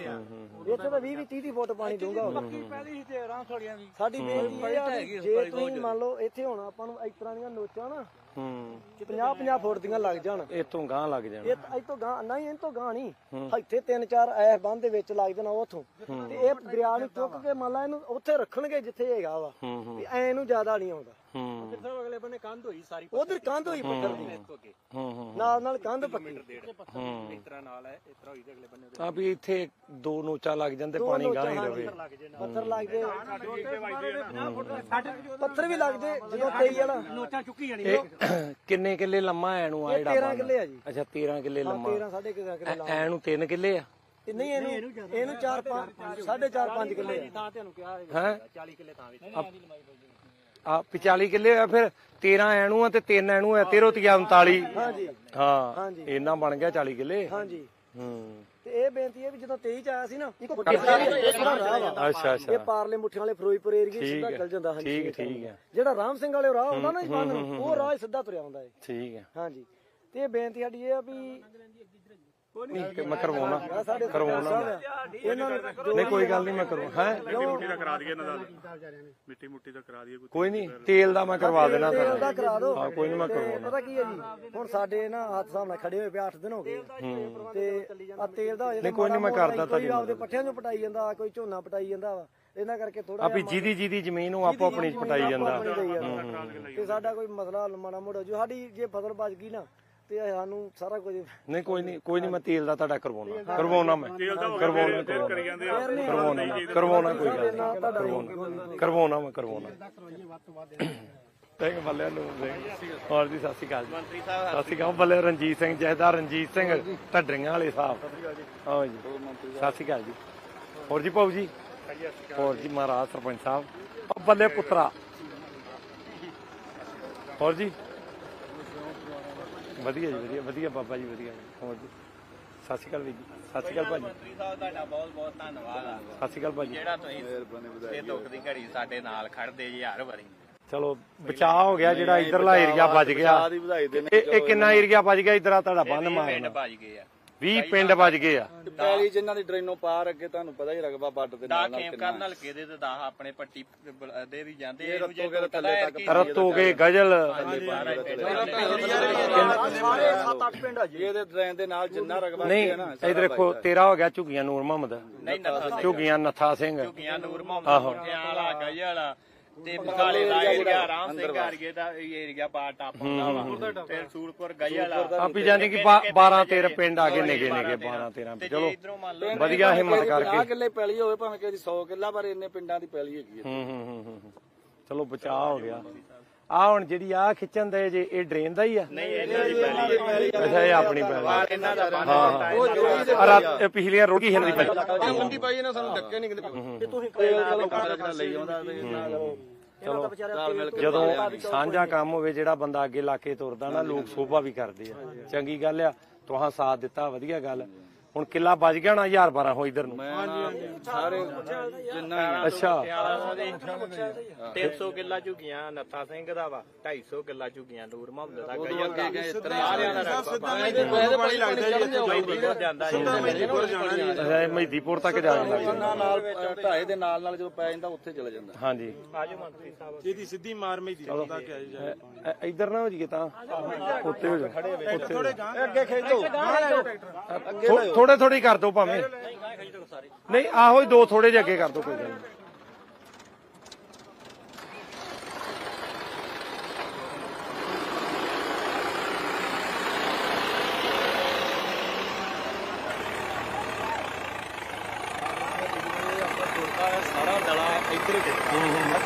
ਇੱਥੇ ਤਾਂ 20 20 30 ਫੁੱਟ ਪਾਣੀ ਡੂੰਘਾ ਹੋਗਾ ਪਹਿਲੀ ਤੇ ਰਾਂ ਥੋੜੀਆਂ ਦੀ ਸਾਡੀ ਬੇਨਤੀ ਵੀ ਜੇ ਤੁਸੀਂ ਮੰਨ ਲਓ ਇੱਥੇ ਹੁਣ ਆਪਾਂ ਨੂੰ ਇਸ ਤਰ੍ਹਾਂ ਦੀਆਂ ਨੋਚਾਂ ਨਾ ਹੂੰ। 50 50 ਫੁੱਟ ਦੀਆਂ ਲੱਗ ਜਾਣ। ਇਤੋਂ ਗਾਂ ਲੱਗ ਜਾਣਾ। ਇਹ ਇਹ ਤੋਂ ਗਾਂ ਨਹੀਂ ਇਹ ਤੋਂ ਗਾਂ ਨਹੀਂ। ਇੱਥੇ ਤਿੰਨ ਚਾਰ ਐ ਬੰਦ ਦੇ ਵਿੱਚ ਲੱਗ ਜਾਣਾ ਉਥੋਂ। ਤੇ ਇਹ ਦਰਿਆ ਨੂੰ ਚੁੱਕ ਕੇ ਮੰਨ ਲਾ ਇਹਨੂੰ ਉੱਥੇ ਰੱਖਣਗੇ ਜਿੱਥੇ ਹੈਗਾ ਵਾ। ਹੂੰ ਹੂੰ। ਵੀ ਐ ਨੂੰ ਜ਼ਿਆਦਾ ਨਹੀਂ ਆਉਂਦਾ। ਹੂੰ। ਕਿੱਥੋਂ ਅਗਲੇ ਬੰਨੇ ਕੰਧ ਹੋਈ ਸਾਰੀ। ਉਧਰ ਕੰਧ ਹੋਈ ਪੱਥਰ ਦੀ। ਹੂੰ ਹੂੰ ਨਾਲ ਨਾਲ ਕੰਧ ਪੱਕੀ। ਹੂੰ। ਇਸ ਤਰ੍ਹਾਂ ਨਾਲ। ਹੈ ਇਸ ਤਰ੍ਹਾਂ ਹੋਈ ਤੇ ਅਗਲੇ ਬੰਨੇ ਆ ਵੀ ਇੱਥੇ ਦੋ ਨੋਚਾ ਲੱਗ ਜਾਂਦੇ ਪਾਣੀ ਗਾਂ ਹੀ ਰਵੇ। ਪੱਥਰ ਲੱਗ ਜੇ ਪੱਥਰ ਵੀ ਲੱਗ ਜੇ ਜਦੋਂ ਤੇਈ ਵਾਲਾ ਨੋਚਾਂ ਚੁੱਕੀ ਜਾਣੀ ਇਹ ਕਿੰਨੇ ਕਿੱਲੇ ਲੰਮਾ ਐਨੂੰ ਆ ਜਿਹੜਾ 13 ਬੰਨ? ਕਿੱਲੇ ਆ ਜੀ। ਅੱਛਾ 13 ਕਿੱਲੇ ਲੰਮਾ। 13 ਸਾਢੇ ਕਿੱਲੇ ਕਿੱਲੇ ਲਾ ਐਨੂੰ 3 ਕਿੱਲੇ ਆ? ਤੇ ਨਹੀਂ ਇਹਨੂੰ ਇਹਨੂੰ 4 5 ਸਾਢੇ 4 5 ਕਿੱਲੇ ਆ। ਤਾਂ ਤੁਹਾਨੂੰ ਕਿਹਾ ਹੈ? 40 ਕਿੱਲੇ ਤਾਂ ਵਿੱਚ। ਆ 45 ਕਿੱਲੇ ਆ ਫਿਰ 13 ਐਨੂੰ ਆ ਤੇ 3 ਐਨੂੰ ਆ 13 ਤੀਆ 39 ਹਾਂਜੀ। ਹਾਂ ਹਾਂਜੀ। ਇੰਨਾ ਬਣ ਗਿਆ 40 ਕਿੱਲੇ। ਹਾਂਜੀ। ਹੂੰ। ਤੇ ਇਹ ਬੇਨਤੀ ਹੈ ਵੀ ਜਦੋਂ 23 ਚ ਆਇਆ ਸੀ ਨਾ ਇੱਕ ਰਾਹ ਵਾ ਅੱਛਾ ਇਹ ਅੱਛਾ ਪਾਰਲੇ ਮੁੱਠਿਆਂ ਵਾਲੇ ਫਿਰੋਜ਼ਪੁਰ ਏਰੀਏ ਠੀਕ ਸਿੱਧਾ ਹੈ। ਚੱਲ ਜਾਂਦਾ ਹਾਂਜੀ। ਠੀਕ ਠੀਕ ਹੈ। ਜਿਹੜਾ ਰਾਮ ਸਿੰਘ ਵਾਲੇ ਰਾਹ ਹੁੰਦਾ ਨਾ ਜੀ ਬੰਨ ਨੂੰ, ਉਹ ਰਾਹ ਹੀ ਸਿੱਧਾ ਤੁਰਿਆ ਹੁੰਦਾ ਹੈ ਠੀਕ ਹੈ। ਹਾਂਜੀ। ਤੇ ਇਹ ਬੇਨਤੀ ਸਾਡੀ ਇਹ ਆ ਵੀ ਨਹੀਂ ਮੈਂ ਕਰਵਾਉਣਾ। ਕਰਵਾਉਣਾ ਇਹਨਾਂ ਨੂੰ ਨਹੀਂ ਕੋਈ ਗੱਲ ਨਹੀਂ ਮੈਂ ਕਰਵਾ ਹੈ? ਮਿੱਟੀ ਦਾ ਕਰਾ ਦਈਏ ਇਹਨਾਂ ਦਾ। ਮਿੱਟੀ ਮੁੱਟੀ ਦਾ ਕਰਾ ਦਈਏ ਕੋਈ। ਨਹੀਂ ਤੇਲ ਦਾ ਮੈਂ ਕਰਵਾ ਦੇਣਾ ਤੇਲ ਦਾ ਕਰਾ ਦਿਓ। ਹਾਂ ਕੋਈ ਨਹੀਂ ਮੈਂ ਕਰਵਾਉਣਾ। ਪਤਾ ਕੀ ਹੈ ਜੀ? ਹੁਣ ਸਾਡੇ ਨਾ ਹੱਥ ਸਾਹਮਣੇ ਖੜੇ ਹੋਏ ਪਿਆ 8 ਦਿਨ ਹੋ ਗਏ। ਤੇ ਆ ਤੇਲ ਦਾ ਨਹੀਂ, ਕੋਈ ਨਹੀਂ, ਮੈਂ ਕਰਦਾ ਮੋਟਾ ਤੁਹਾਡੀ ਆਪਦੇ ਪੱਠਿਆਂ ਚੋਂ ਪਟਾਈ ਜਾਂਦਾ ਕੋਈ ਝੋਨਾ ਪਟਾਈ ਜਾਂਦਾ ਵਾ। ਇਹਨਾਂ ਕਰਕੇ ਥੋੜਾ ਆਪੀ ਜਿਹਦੀ ਜਿਹਦੀ ਜ਼ਮੀਨ ਉਹ ਆਪੋ ਆਪਣੀ ਪਟਾਈ ਜਾਂਦਾ। ਤੇ ਸਾਡਾ ਕੋਈ ਮਸਲਾ ਮਾੜਾ ਮੋੜਾ ਜੋ ਸਾਡੀ ਜੇ ਫਸਲ ਬਚ ਗਈ ਨਾ ਤੇ ਸਾਨੂੰ ਸਾਰਾ ਕੁਝ ਨਹੀਂ ਕੋਈ ਨਹੀਂ ਕੋਈ ਨਹੀਂ ਮੈਂ ਤੇਲ ਦਾ ਤੁਹਾਡਾ ਕਰਵਾਉਣਾ। ਕਰਵਾਉਣਾ ਮੈਂ। ਕਰਵਾਉਣਾ ਕਰੀ ਜਾਂਦੇ ਆ। ਕਰਵਾਉਣਾ ਕਰਵਾਉਣਾ। ਕੋਈ ਗੱਲ ਨਹੀਂ। ਕਰਵਾਉਣਾ। ਕਰਵਾਉਣਾ ਮੈਂ ਕਰਵਾਉਣਾ। ਥੈਂਕ ਬੱਲੇ ਨੂੰ ਹੋਰ ਜੀ ਸਤਿ ਸ਼੍ਰੀ ਅਕਾਲ ਜੀ। ਮੰਤਰੀ ਸਾਹਿਬ ਸਤਿ ਸ਼੍ਰੀ ਅਕਾਲ। ਬੱਲੇ ਰਣਜੀਤ ਸਿੰਘ ਜਹਦਾਰ ਰਣਜੀਤ ਸਿੰਘ ਢੱਡਰੀਆਂ ਵਾਲੇ ਸਾਹਿਬ। ਹਾਂ ਜੀ। ਸਤਿ ਸ਼੍ਰੀ ਅਕਾਲ ਜੀ। ਹੋਰ ਜੀ ਭਾਊ ਜੀ। ਹੋਰ ਜੀ ਮਹਾਰਾਜ ਸਰਪੰਚ ਸਾਹਿਬ। ਬੱਲੇ ਪੁੱਤਰਾ। ਹੋਰ ਜੀ। ਵਧੀਆ ਜੀ ਵਧੀਆ ਵਧੀਆ ਬਾਬਾ ਜੀ ਵਧੀਆ। ਜੀ। ਹੋਰ ਜੀ? ਸਤਿ ਸ਼੍ਰੀ ਅਕਾਲ ਵੀਰ ਜੀ। ਸਤਿ ਸ਼੍ਰੀ ਅਕਾਲ ਭਾਜੀ। ਮੰਤਰੀ ਸਾਹਿਬ ਤੁਹਾਡਾ ਬਹੁਤ ਬਹੁਤ ਧੰਨਵਾਦ ਆ। ਸਤਿ ਸ਼੍ਰੀ ਅਕਾਲ ਭਾਜੀ। ਜਿਹੜਾ ਤੁਸੀਂ ਇਹ ਦੁੱਖ ਦੀ ਘੜੀ ਸਾਡੇ ਨਾਲ ਖੜਦੇ ਜੀ ਹਰ ਵਾਰੀ। ਚਲੋ ਬਚਾਅ ਹੋ ਗਿਆ ਜਿਹੜਾ ਇਧਰਲਾ ਏਰੀਆ ਬਚ ਗਿਆ। ਇਹ ਇਹ ਕਿੰਨਾ ਏਰੀਆ ਬਚ ਗਿਆ ਇਧਰ ਤੁਹਾਡਾ? ਬੰਨ ਪਿੰਡ ਮਾਰਨਾ ਭੱਜ ਗਏ ਆ। 20 ਪਿੰਡ ਬਚ ਗਏ ਆ। ਪੈਲੀ ਜਿਨ੍ਹਾਂ ਦੀ ਡਰੇਨੋਂ ਪਾਰ ਅੱਗੇ ਤੁਹਾਨੂੰ ਪਤਾ ਹੀ ਰਗਬਾ ਬੱਟ ਦੇ ਦਾ ਨਾਲ ਖੇਮ ਕਰਨ ਹਲਕੇ ਦੇ ਤੇ ਦਾ ਆਪਣੇ ਪੱਟੀ ਦੇ ਵੀ ਜਾਂਦੇ ਇਹ ਇਹਨੂੰ ਜੇ ਰੱਤੋ ਕੇ ਥੱਲੇ ਤੱਕ ਰਤੋ ਕੇ ਗਜਲ। ਸਾਰੇ 7-8 ਪਿੰਡ ਆ ਜੀ। ਇਹਦੇ ਡਰੇਨ ਦੇ ਨਾਲ ਜਿੰਨਾ ਰਗਬਾ ਨਹੀਂ ਹੈ ਨਾ ਇਧਰ ਦੇਖੋ ਤੇਰਾ ਹੋ ਗਿਆ ਝੁਗੀਆਂ ਨੂਰ ਮੁਹੰਮਦ। ਨਹੀਂ ਨੱਥਾ ਝੁਗੀਆਂ ਨੱਥਾ ਸਿੰਘ। ਝੁਕੀਆਂ ਨੂਰ ਮੁਹੰਮਦ ਵਾਲਾ ਗਜਲ ਤੇ ਬਗਾਲੇ ਦਾ ਏਰੀਆ ਰਾਮ ਸਿੰਘ ਆਰਗੇ ਦਾ ਇਹ ਏਰੀਆ ਬਾਟ ਟਾਪ ਹੁੰਦਾ ਵਾ। ਤੇ ਸੂਰਪੁਰ ਗਜਲ ਆ ਆਪੀ ਜਾਨੀ ਕਿ 12 13 ਪਿੰਡ ਆ ਗਏ ਨਿਗੇ ਨਿਗੇ 12 13 ਤੇ ਚਲੋ ਵਧੀਆ ਹਿੰਮਤ 50 ਕਰਕੇ। ਕਿੱਲੇ ਪੈਲੀ ਹੋਵੇ ਭਾਵੇਂ ਕਿ 100 ਕਿੱਲਾ ਪਰ ਇੰਨੇ ਪਿੰਡਾਂ ਦੀ ਪੈਲੀ ਹੈਗੀ ਹੈ ਹੂੰ ਹੂੰ ਹੂੰ ਹੂੰ ਹੂੰ। ਚਲੋ ਬਚਾਅ ਹੋ ਗਿਆ। ਆ ਹੁਣ ਜਿਹੜੀ ਆ ਖਿੱਚਣ ਦੇ ਜੇ ਇਹ ਡਰੇਨ ਦਾ ਹੀ ਆ? ਨਹੀਂ ਇਹਨਾਂ ਦੀ ਪਹਿਲੀ ਅੱਛਾ ਇਹ ਆਪਣੀ ਇਹਨਾਂ ਦਾ ਰਾਤ ਮੰਡੀ ਪਾਈ ਇਹਨਾਂ ਸਾਨੂੰ ਧੱਕੇ ਨਹੀਂ ਕਿਤੇ ਤੁਸੀਂ ਲਈ ਆਉਂਦਾ ਤੇਲ ਜਦੋਂ ਸਾਂਝਾ ਕੰਮ ਹੋਵੇ ਜਿਹੜਾ ਬੰਦਾ ਅੱਗੇ ਲਾ ਕੇ ਤੁਰਦਾ ਨਾ ਲੋਕ ਸੋਭਾ ਵੀ ਕਰਦੇ ਆ। ਚੰਗੀ ਗੱਲ ਆ। ਤੁਹਾਂ ਸਾਥ ਦਿੱਤਾ ਵਧੀਆ ਗੱਲ। ਹੁਣ ਕਿੱਲਾ ਵੱਜ ਗਿਆ ਨਾ 1000 12 ਹੋ ਇਧਰ ਨੂੰ। ਸਾਰੇ ਜਿੰਨਾ ਅੱਛਾ। 300 ਕਿੱਲਾ ਝੁਗੀਆਂ ਨੱਥਾ ਸਿੰਘ ਦਾ ਵਾ 250 ਕਿੱਲਾ ਝੁਗੀਆਂ ਨੂਰ ਮੁਹੰਮਦ ਦਾ ਗਈ ਅੱਗੇ ਗਏ ਇਸ ਤਰ੍ਹਾਂ ਸਾਰਿਆਂ ਦਾ ਸਿੱਧਾ ਇਹਦੇ ਪਾਣੀ ਲੱਗਦਾ ਜੀ ਇੱਥੇ। ਮਹਿੰਦੀਪੁਰ ਜਾਂਦਾ ਜੀ ਮਹਿੰਦੀਪੁਰ ਜਾਣਾ ਜੀ। ਅੱਛਾ, ਇਹ ਮਹਿਦੀਪੁਰ ਤੱਕ ਜਾ। ਜਾਂਦਾ ਨਾਲ ਨਾਲ ਢਾਏ ਦੇ ਨਾਲ ਨਾਲ ਜਦੋਂ ਪੈ ਜਾਂਦਾ ਉੱਥੇ ਚਲੇ ਜਾਂਦਾ। ਹਾਂਜੀ। ਆਜੋ ਮੰਤਰੀ ਸਾਹਿਬ। ਇਹਦੀ ਸਿੱਧੀ ਮਾਰ ਮਈ ਦੀ ਪਤਾ ਕਿ ਆਈ ਜਾਏ ਇ- ਇ- ਇੱਧਰ ਨਾ ਹੋ ਜੀਏ ਤਾਂ। ਉੱਤੇ ਹੋ ਜਾ ਥੋੜੇ ਗਾਂ ਅੱਗੇ ਖੇਚ ਦੋ ਥੋੜੇ ਥੋੜੇ ਕਰ ਦੋ ਭਾਵੇਂ। ਨਹੀਂ, ਆਹੋ ਹੀ ਦੋ ਥੋੜੇ ਜਿਹੇ ਅੱਗੇ ਕਰ ਦੋ, ਕੋਈ ਗੱਲ ਨਹੀਂ।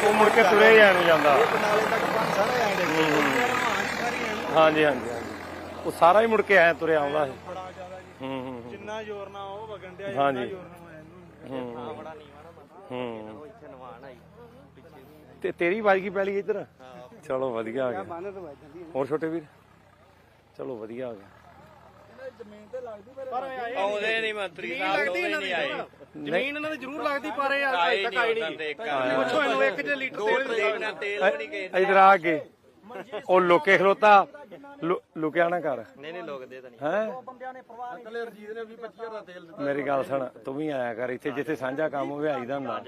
ਉਹ ਮੁੜ ਕੇ ਤੁਰੇ ਜਾਣ ਨੂੰ ਜਾਂਦਾ। ਹਾਂਜੀ ਹਾਂਜੀ ਹਾਂਜੀ। ਉਹ ਸਾਰਾ ਹੀ ਮੁੜ ਕੇ ਐ ਤੁਰਿਆ ਆਉਂਦਾ ਹੈ ਬੜਾ ਜ਼ਿਆਦਾ ਜੀ ਹੂੰ ਹੂੰ ਜਿੰਨਾ ਜ਼ੋਰ ਨਾਲ ਉਹ ਵਗਣ ਡਿਆ ਹਾਂਜੀ। ਜ਼ੋਰ ਨਾਲ ਇਹਨੂੰ ਹੂੰ। ਬੜਾ ਨੀਵਾ ਨਾ ਹੂੰ। ਇੱਥੇ ਨਵਾਨ ਆਈ ਤੇ ਤੇਰੀ ਵਾਜਗੀ ਪੈਲੀ ਇੱਧਰ? ਚਲੋ ਵਧੀਆ ਆ ਗਿਆ। ਹੋਰ ਛੋਟੇ ਵੀਰ? ਚਲੋ ਵਧੀਆ ਆ ਗਿਆ। ਆਉਂਦੇ ਨਹੀਂ। ਮੰਤਰੀ ਸਾਹਿਬ ਨਹੀਂ ਆਏ ਜ਼ਮੀਨ ਇਹਨਾਂ ਦੀ ਜ਼ਰੂਰ ਲੱਗਦੀ ਪਰ ਇਹ ਆਏ ਨਹੀਂ ਉਹਨਾਂ ਤੇ ਇੱਕ ਪੁੱਛੋ ਇਹਨੂੰ ਇੱਕ ਜੇ ਲੀਟਰ ਦੋ ਟਰੇਨ ਨਾਲ ਤੇਲ ਨਹੀਂ ਗਏ ਇਧਰ ਆ ਕੇ। ਉਹ ਲੋਕੇ ਖਲੋਤਾ। ਲੁ- ਲੁਕਿਆ ਨਾ ਕਰ ਨਹੀਂ ਨਹੀਂ ਲੋਕਦੇ ਤਾਂ ਨਹੀਂ। ਹੈ? ਅਕਲੇ ਰਜੀਤ ਨੇ 20 25 ਦਾ ਤੇਲ ਦਿੱਤਾ। ਮੇਰੀ ਗੱਲ ਸੁਣ ਤੂੰ ਵੀ ਆਇਆ ਕਰ ਇੱਥੇ ਜਿੱਥੇ ਸਾਂਝਾ ਕੰਮ ਹੋਵੇ ਆਈਦਾ ਹੁੰਦਾ।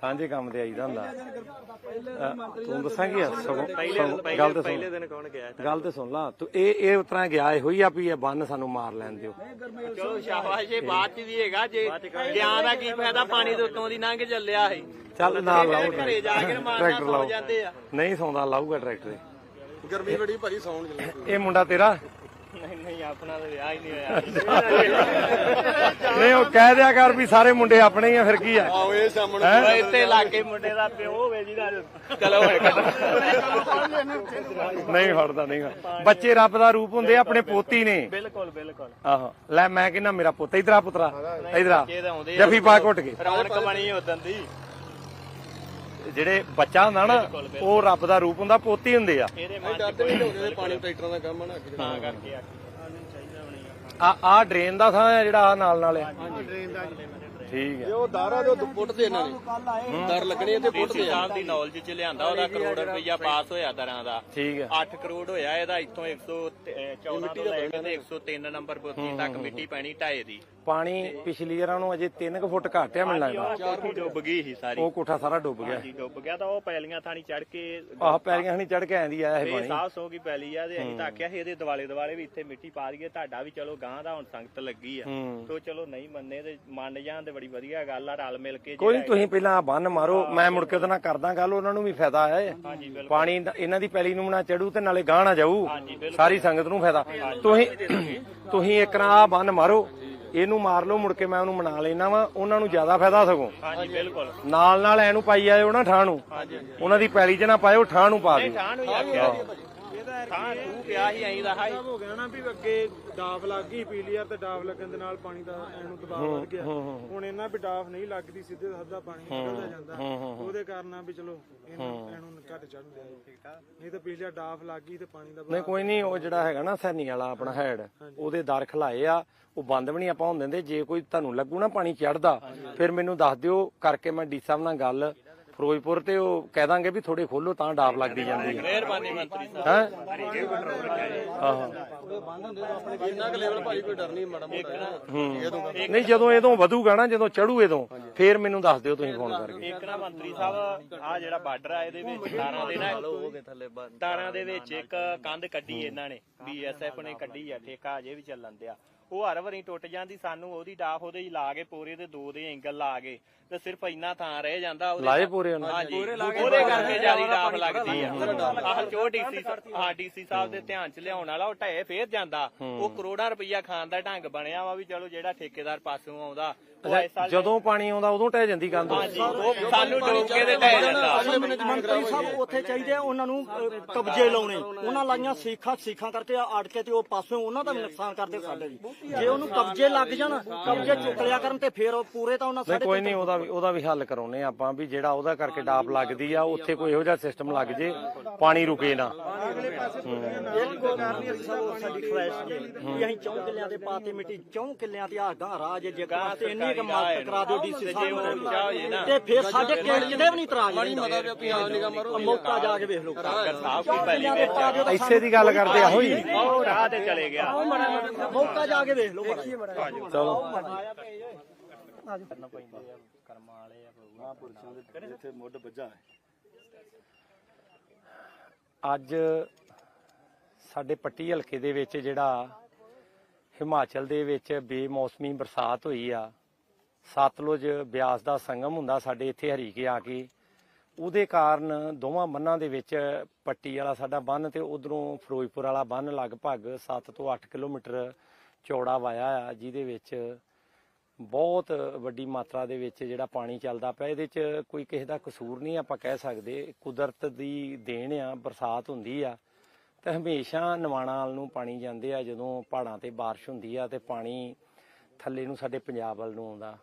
ਸਾਂਝੇ ਕੰਮ ਤੇ ਆਈਦਾ ਹੁੰਦਾ। ਤੂੰ ਦੱਸਾਂਗੀ ਆ? ਸਗੋਂ ਸਗੋਂ- ਗੱਲ ਤੇ ਪਹਿਲੇ ਸੁਣ। ਦਿਨ ਕੌਣ ਗਿਆ ਗੱਲ ਤੇ ਸੁਣ ਲਾ ਤੂੰ ਇਹ ਇਹ ਉਤਰਾ ਗਿਆ ਇਹੋ ਹੀ ਆ ਵੀ ਇਹ ਬੰਨ ਸਾਨੂੰ ਮਾਰ ਲੈਣ ਦਿਓ। ਚਲੋ ਸ਼ਾਬਾਸ਼ ਇਹ ਬਾਅਦ ਚ ਵੀ ਹੈਗਾ ਜੇ ਗਿਆਨ ਦਾ ਕੀ ਫਾਇਦਾ ਪਾਣੀ ਦੇ ਉੱਤੋਂ ਦੀ ਲੰਘ ਚੱਲਿਆ ਸੀ ਚੱਲ ਨਾਲ ਲਾਓ ਘਰੇ ਜਾ ਕੇ ਮਾਰਨਾ ਟਰੈਕਟਰ ਸੌ ਲਾਓ ਜਾਂਦੇ ਆ। ਨਹੀਂ ਸੌਂਦਾ ਲਾਊਗਾ ਟਰੈਕਟਰ। ਗਰਮੀ ਬੜੀ ਭਾਰੀ ਸੌਣ ਜਲੇ ਇਹ ਮੁੰਡਾ ਤੇਰਾ? ਨਹੀਂ ਨਹੀਂ ਆਪਣਾ ਤਾਂ ਵਿਆਹ ਹੀ ਨਹੀਂ ਹੋਇਆ। ਨਹੀਂ ਉਹ ਕਹਿ ਦਿਆ ਕਰ ਵੀ ਸਾਰੇ ਮੁੰਡੇ ਆਪਣੇ ਹੀ ਆ ਫਿਰ ਕੀ ਆ? ਆਓ ਇਹ ਸਾਹਮਣੇ ਇੱਥੇ ਲਾਗੇ ਮੁੰਡੇ ਦਾ ਪਿਓ ਹੋਵੇ ਜਿਹਦਾ ਚਲੋ ਨਹੀਂ ਫੜਦਾ ਨਹੀਂ। ਬੱਚੇ ਰੱਬ ਦਾ ਰੂਪ ਹੁੰਦੇ ਆ, ਆਪਣੇ ਪੋਤੀ ਨੇ। ਬਿਲਕੁਲ ਬਿਲਕੁਲ। ਆਹੋ ਲੈ ਮੈਂ ਕਹਿੰਦਾ ਮੇਰਾ ਪੁੱਤ ਇਧਰ ਆ ਪੁੱਤਰਾ ਇਧਰ ਆ। ਜਫੀ ਪਾ ਘੁੱਟ ਕੇ। ਰੌਣਕ ਬਣੀ ਉਦੋਂ ਦੀ। ਜਿਹੜੇ ਬੱਚਾ ਹੁੰਦਾ ਨਾ ਉਹ ਰੱਬ ਦਾ ਰੂਪ ਹੁੰਦਾ ਪੋਤੀ ਹੁੰਦੇ ਆ। ਇਹਦੇ ਮਨ ਚ ਡਰਦੇ ਨਹੀਂ ਹੁੰਦੇ ਪਾਣੀ ਟਰੈਕਟਰਾਂ ਦਾ ਕੰਮ ਆ ਨਾ ਅੱਗੇ। ਤਾਂ ਕਰਕੇ ਆ ਡਰੇਨ ਦਾ ਥਾਂ ਆ ਜਿਹੜਾ ਆ। ਨਾਲ ਨਾਲ ਆ ਠੀਕ ਹੈ। ਉਹ ਦਾਰਾ ਦੇ ਪੁੱਟ ਤੇ ਇਹਨਾਂ ਨੇ। ਦਰ ਲੱਗਣੇ ਤੇ ਪੁੱਟ ਡੀਸੀ ਸਾਹਿਬ ਦੀ ਨੌਲੇਜ ਚ ਲਿਆਂਦਾ ਉਹਦਾ ਕਰੋੜ ਰੁਪਈਆ ਪਾਸ ਹੋਇਆ ਦਰਾਂ ਦਾ। ਠੀਕ ਹੈ। 8 ਕਰੋੜ ਹੋਇਆ ਇਹਦਾ ਇੱਥੋਂ 114 ਤੋਂ ਲੈ ਕੇ ਤੇ 103 ਨੰਬਰ ਬੋਤੀ ਤੱਕ ਮਿੱਟੀ ਪੈਣੀ ਢਾਏ ਦੀ। ਪਾਣੀ ਪਿਛਲੀ ਵਾਰਾਂ ਨੂੰ ਅਜੇ 3 ਫੁੱਟ ਘੱਟ ਆ ਮੈਨੂੰ ਲੱਗਦਾ। ਕੋਠੀ ਡੁੱਬ ਗਈ ਸੀ ਸਾਰੀ। ਉਹ ਕੋਠਾ ਸਾਰਾ ਡੁੱਬ ਗਿਆ। ਜੀ ਡੁੱਬ ਗਿਆ ਤਾਂ ਉਹ ਪੈਲੀਆਂ ਥਾਣੀ ਚੜ ਕੇ ਆਹ ਪੈਰੀਆਂ ਹਣੀ ਚੜ ਕੇ ਆਂਦੀ ਆਇਆ ਇਹ ਪਾਣੀ। ਸਾਹ ਸੋ ਗਈ ਪੈਲੀ ਆ ਤੇ ਅਸੀਂ ਤਾਂ ਆਖਿਆ ਸੀ ਇਹਦੇ ਦਿਵਾਲੇ ਦਿਵਾਲੇ ਵੀ ਇੱਥੇ ਮਿੱਟੀ ਪਾ ਦਈਏ ਤੁਹਾਡਾ ਵੀ ਚਲੋ ਗਾਂ ਦਾ ਹੁਣ ਸੰਗਤ ਲੱਗੀ ਆ। ਤੋ ਚਲੋ ਨਹੀਂ ਮੰਨੇ ਤੇ ਮੰਨ ਜਾਣ ਤੇ ਬੜੀ ਵਧੀਆ ਗੱਲ ਆ ਰਲ ਮਿਲ ਕੇ ਕੋਈ ਨੀ ਤੁਸੀਂ ਪਹਿਲਾਂ ਆਹ ਬੰਨ ਮਾਰੋ ਮੈਂ ਮੁੜ ਕੇ ਉਹਦੇ ਨਾਲ ਕਰਦਾ ਗੱਲ ਉਹਨਾਂ ਨੂੰ ਵੀ ਫਾਇਦਾ ਹੈ। ਪਾਣੀ ਦਾ- ਇਹਨਾਂ ਦੀ ਪੈਲੀ ਨੂੰ ਨਾ ਚੜੂ ਤੇ ਨਾਲੇ ਗਾਹ ਨਾ ਜਾਊ। ਸਾਰੀ ਸੰਗਤ ਨੂੰ ਫਾਇਦਾ। ਤੁਸੀਂ ਤੁਸੀਂ ਇੱਕ ਨਾ ਆ ਬੰਨ ਮਾਰੋ ਇਹਨੂੰ ਮਾਰ ਲਓ ਮੁੜ ਕੇ ਮੈਂ ਉਹਨੂੰ ਮਨਾ ਲੈਣਾ ਵਾ ਉਹਨਾਂ ਨੂੰ ਜ਼ਿਆਦਾ ਫਾਇਦਾ ਸਗੋਂ। ਹਾਂਜੀ ਬਿਲਕੁਲ। ਨਾਲ ਨਾਲ ਐਨੂੰ ਪਾਈ ਆਇਓ ਨਾ ਠਾਹ ਨੂੰ। ਉਹਨਾਂ ਦੀ ਪੈਲੀ 'ਚ ਨਾ ਪਾਇਓ ਠਾਹ ਨੂੰ ਪਾ ਦਿਓ। ਠਾਣ ਨੂੰ ਆਖਿਆ। ਠਾਣ ਤੂੰ ਪਿਆ ਸੀ ਐਂ ਦਾ ਹਾਈ ਹੋ ਗਿਆ ਨਾ ਵੀ ਅੱਗੇ ਡਾਫ ਲੱਗ ਗਈ ਪੀਲੀਅਰ ਤੇ ਡਾਫ ਲੱਗਣ ਦੇ ਨਾਲ ਪਾਣੀ ਦਾ ਐਨੂੰ ਦਬਾਅ ਵੱਧ ਗਿਆ। ਹੁਣ ਇਹਨਾਂ ਵੀ ਡਾਫ ਨਹੀਂ ਲੱਗਦੀ ਸਿੱਧੇ ਸਾਦਾ ਪਾਣੀ ਨਿਕਲਦਾ ਜਾਂਦਾ। ਉਹਦੇ ਕਾਰਨ ਆ ਵੀ ਚਲੋ ਇਹਨੂੰ ਐਨੂੰ ਘੱਟ ਚੜਨ ਦਿਆ ਨਹੀਂ ਤਾਂ ਪਿਛਲੇ ਡਾਫ ਲੱਗ ਗਈ ਤੇ ਪਾਣੀ ਦਾ ਨਹੀਂ ਕੋਈ ਨਹੀਂ ਉਹ ਜਿਹੜਾ ਹੈਗਾ ਨਾ ਸੈਨੀ ਵਾਲਾ ਆਪਣਾ ਹੈਡ ਉਹਦੇ ਦਰ ਖਲਾਏ ਆ ਉਹ ਬੰਦ ਵੀ ਨਹੀਂ ਆਪਾਂ ਹੁੰਦੇ ਜੇ ਕੋਈ ਤੁਹਾਨੂੰ ਲੱਗੂ ਨਾ ਪਾਣੀ ਚੜਦਾ ਫਿਰ ਮੈਨੂੰ ਦੱਸ ਦਿਓ ਕਰਕੇ ਮੈਂ ਡੀ ਸਾਹਿਬ ਨਾਲ ਗੱਲ ਫਿਰੋਜ਼ਪੁਰ ਤੇ ਉਹ ਕਹਿ ਦਾਂਗੇ ਵੀ ਥੋੜੇ ਖੋਲੋ ਤਾਂ ਡਾਫ ਲੱਗਦੀ ਜਾਂਦੀ ਹੈ। ਮਿਹਰਬਾਨੀ ਮੰਤਰੀ ਸਾਹਿਬ। ਹੈ? ਆਹੋ। ਇੰਨਾ ਕੁ ਲੈਵਲ ਭਾਈ ਕੋਈ ਡਰ ਨਹੀਂ ਮਾੜਾ ਮੋਟਾ ਨਹੀਂ ਜਦੋਂ ਇਦੋਂ ਵਧੂਗਾ ਨਾ ਜਦੋਂ ਚੜੂ ਇਦੋਂ ਫੇਰ ਮੈਨੂੰ ਦੱਸ ਦਿਓ ਤੁਸੀਂ ਫੋਨ ਕਰਕੇ। ਇੱਕ ਨਾ ਮੰਤਰੀ ਸਾਹਿਬ ਆ ਜਿਹੜਾ ਬਾਰਡਰ ਆ ਇਹਦੇ ਵਿੱਚ ਤਾਰਾਂ ਦੇ ਨਾ ਤਾਰਾਂ ਦੇ ਵਿੱਚ ਇੱਕ ਕੰਧ ਕੱਢੀ ਇਹਨਾਂ ਨੇ ਬੀਐਸਐਫ ਨੇ ਕੱਢੀ ਆ ਠੇਕਾ ਅਜੇ ਵੀ ਚੱਲਣ ਦਿਆ। ਉਹ ਹਰ ਵਾਰੀ ਟੁੱਟ ਜਾਂਦੀ ਸਾਨੂੰ ਉਹਦੀ ਡਾਫ ਉਹਦੇ ਹੀ ਲਾ ਕੇ ਪੂਰੇ ਦੇ ਦੋ ਦੇ ਐਂਗਲ ਲਾ ਕੇ ਤੇ ਸਿਰਫ ਇੰਨਾ ਥਾਂ ਰਹਿ ਜਾਂਦਾ ਉਹਦੇ ਲਾਏ ਪੂਰੇ ਉਹਨਾਂ ਹਾਂਜੀ। ਉਹਦੇ ਕਰਕੇ ਜਿਆਦੀ ਡਾਫ ਲੱਗਦੀ ਆ। ਆਹ ਜੋ ਡੀਸੀ ਹਾਂ ਡੀਸੀ ਸਾਹਿਬ ਦੇ ਧਿਆਨ ਚ ਲਿਆਉਣ ਵਾਲਾ ਉਹ ਢਏ ਫੇਰ ਜਾਂਦਾ। ਉਹ ਕਰੋੜਾਂ ਰੁਪਈਆ ਖਾਣ ਦਾ ਢੰਗ ਬਣਿਆ ਵਾ ਵੀ ਚਲੋ ਜਿਹੜਾ ਠੇਕੇਦਾਰ ਪਾਸੋਂ ਆਉਂਦਾ ਉਹ ਇਸ ਸਾਲ ਜਦੋਂ ਪਾਣੀ ਆਉਂਦਾ ਉਦੋਂ ਟਹਿ ਜਾਂਦੀ ਕੰਧ ਹਾਂਜੀ ਉਹ ਸਾਨੂੰ ਡੋਬ ਕੇ ਤੇ ਢਹਿ ਜਾਂਦਾ। ਮੰਤਰੀ ਸਾਹਿਬ ਉੱਥੇ ਚਾਹੀਦੇ ਆ ਉਹਨਾਂ ਨੂੰ ਅਹ, ਕਬਜ਼ੇ ਲਾਉਣੇ। ਉਹਨਾਂ ਲਾਈਆਂ ਸੀਖਾਂ ਸੀਖਾਂ ਕਰਕੇ ਆ ਅੜ ਕੇ ਤੇ ਉਹ ਪਾਸੋਂ ਉਹਨਾਂ ਦਾ ਵੀ ਨੁਕਸਾਨ ਕਰਦੇ ਸਾਡੇ ਜੀ। ਜੇ ਉਹਨੂੰ ਕਬਜ਼ੇ ਲੱਗ ਜਾਣ ਕਬਜ਼ੇ ਚੁੱਕ ਲਿਆ ਕਰਨ ਤੇ ਫਿਰ ਉਹ ਪੂਰੇ ਤਾਂ ਉਹਨਾਂ ਨਹੀਂ ਸਾਡੇ ਕੋਈ ਨਹੀਂ ਉਹਦਾ ਵੀ ਉਹਦਾ ਵੀ ਹੱਲ ਕਰਾਉਨੇ ਆਪਾਂ ਵੀ ਜਿਹੜਾ ਉਹਦਾ ਕਰਕੇ ਡਾਪ ਲੱਗਦੀ ਆ ਉੱਥੇ ਕੋਈ ਇਹੋ ਜਿਹਾ ਸਿਸਟਮ ਲੱਗ ਜੇ ਪਾਣੀ ਰੁਕੇ ਨਾ। ਸਾਡੀ ਖਵਾਇਸ਼ ਜੇ ਵੀ ਅਸੀਂ ਚੌਂ ਕਿੱਲਿਆਂ ਤੇ ਪਾਤੀ ਮਿੱਟੀ ਚੌਂ ਕਿੱਲਿਆਂ ਤੇ ਆ ਗਾਂ ਰਾਜ ਜੇ ਗਾਂ ਤੇ ਇੰਨੀ ਕੁ ਮਦਦ ਕਰਾ ਦਿਓ ਡੀਸੀ ਸਾਹਿਬ ਤੇ ਫਿਰ ਸਾਡੇ ਕਿਹੜੇ ਕਿਤੇ ਵੀ ਨਹੀਂ ਤਰਾਜ ਨਹੀਂ ਮਦਦ ਮੌਕਾ ਜਾ ਕੇ ਵੇਖ ਲਓ। ਸਾਫ਼ ਕੀ ਪਹਿਲੀ ਵਿੱਚ ਐਸੇ ਦੀ ਗੱਲ ਕਰਦੇ ਆ ਹੋਈ। ਉਹ ਰਾਹ ਤੇ ਚਲੇ ਗਿਆ। ਮੌਕਾ ਜਾ ਕੇ ਵੇਖ ਲਓ ਮਾੜਾ। ਜਿਹਾ। ਚਲੋ। ਜਿੱਥੇ ਮੁੱਢ ਵੱਜਾ ਹੈ। ਅੱਜ ਸਾਡੇ ਪੱਟੀ ਹਲਕੇ ਦੇ ਵਿੱਚ ਜਿਹੜਾ ਹਿਮਾਚਲ ਦੇ ਵਿੱਚ ਬੇਮੌਸਮੀ ਬਰਸਾਤ ਹੋਈ ਆ ਸਤਲੁਜ ਬਿਆਸ ਦਾ ਸੰਗਮ ਹੁੰਦਾ ਸਾਡੇ ਇੱਥੇ ਹਰੀਕੇ ਆ ਕੇ, ਉਹਦੇ ਕਾਰਨ ਦੋਵਾਂ ਬੰਨਾਂ ਦੇ ਵਿੱਚ ਪੱਟੀ ਵਾਲਾ ਸਾਡਾ ਬੰਨ ਤੇ ਉਧਰੋਂ ਫਿਰੋਜ਼ਪੁਰ ਵਾਲਾ ਬੰਨ ਲਗਭਗ 7 ਤੋਂ 8 ਕਿਲੋਮੀਟਰ ਚੌੜਾ ਵਾਇਆ ਆ, ਜਿਹਦੇ ਵਿੱਚ ਬਹੁਤ ਵੱਡੀ ਮਾਤਰਾ ਦੇ ਵਿੱਚ ਜਿਹੜਾ ਪਾਣੀ ਚੱਲਦਾ ਪਿਆ। ਇਹਦੇ 'ਚ ਕੋਈ ਕਿਸੇ ਦਾ ਕਸੂਰ ਨਹੀਂ ਆਪਾਂ ਕਹਿ ਸਕਦੇ। ਕੁਦਰਤ ਦੀ ਦੇਣ ਆ, ਬਰਸਾਤ ਹੁੰਦੀ ਆ, ਤੇ ਹਮੇਸ਼ਾ ਨਿਵਾਣਾ ਵੱਲ ਨੂੰ ਪਾਣੀ ਜਾਂਦੇ ਆ, ਜਦੋਂ ਪਹਾੜਾਂ ਤੇ ਬਾਰਿਸ਼ ਹੁੰਦੀ ਆ ਤੇ ਪਾਣੀ ਥੱਲੇ ਨੂੰ ਸਾਡੇ ਪੰਜਾਬ ਵੱਲ ਨੂੰ ਆਉਂਦਾ।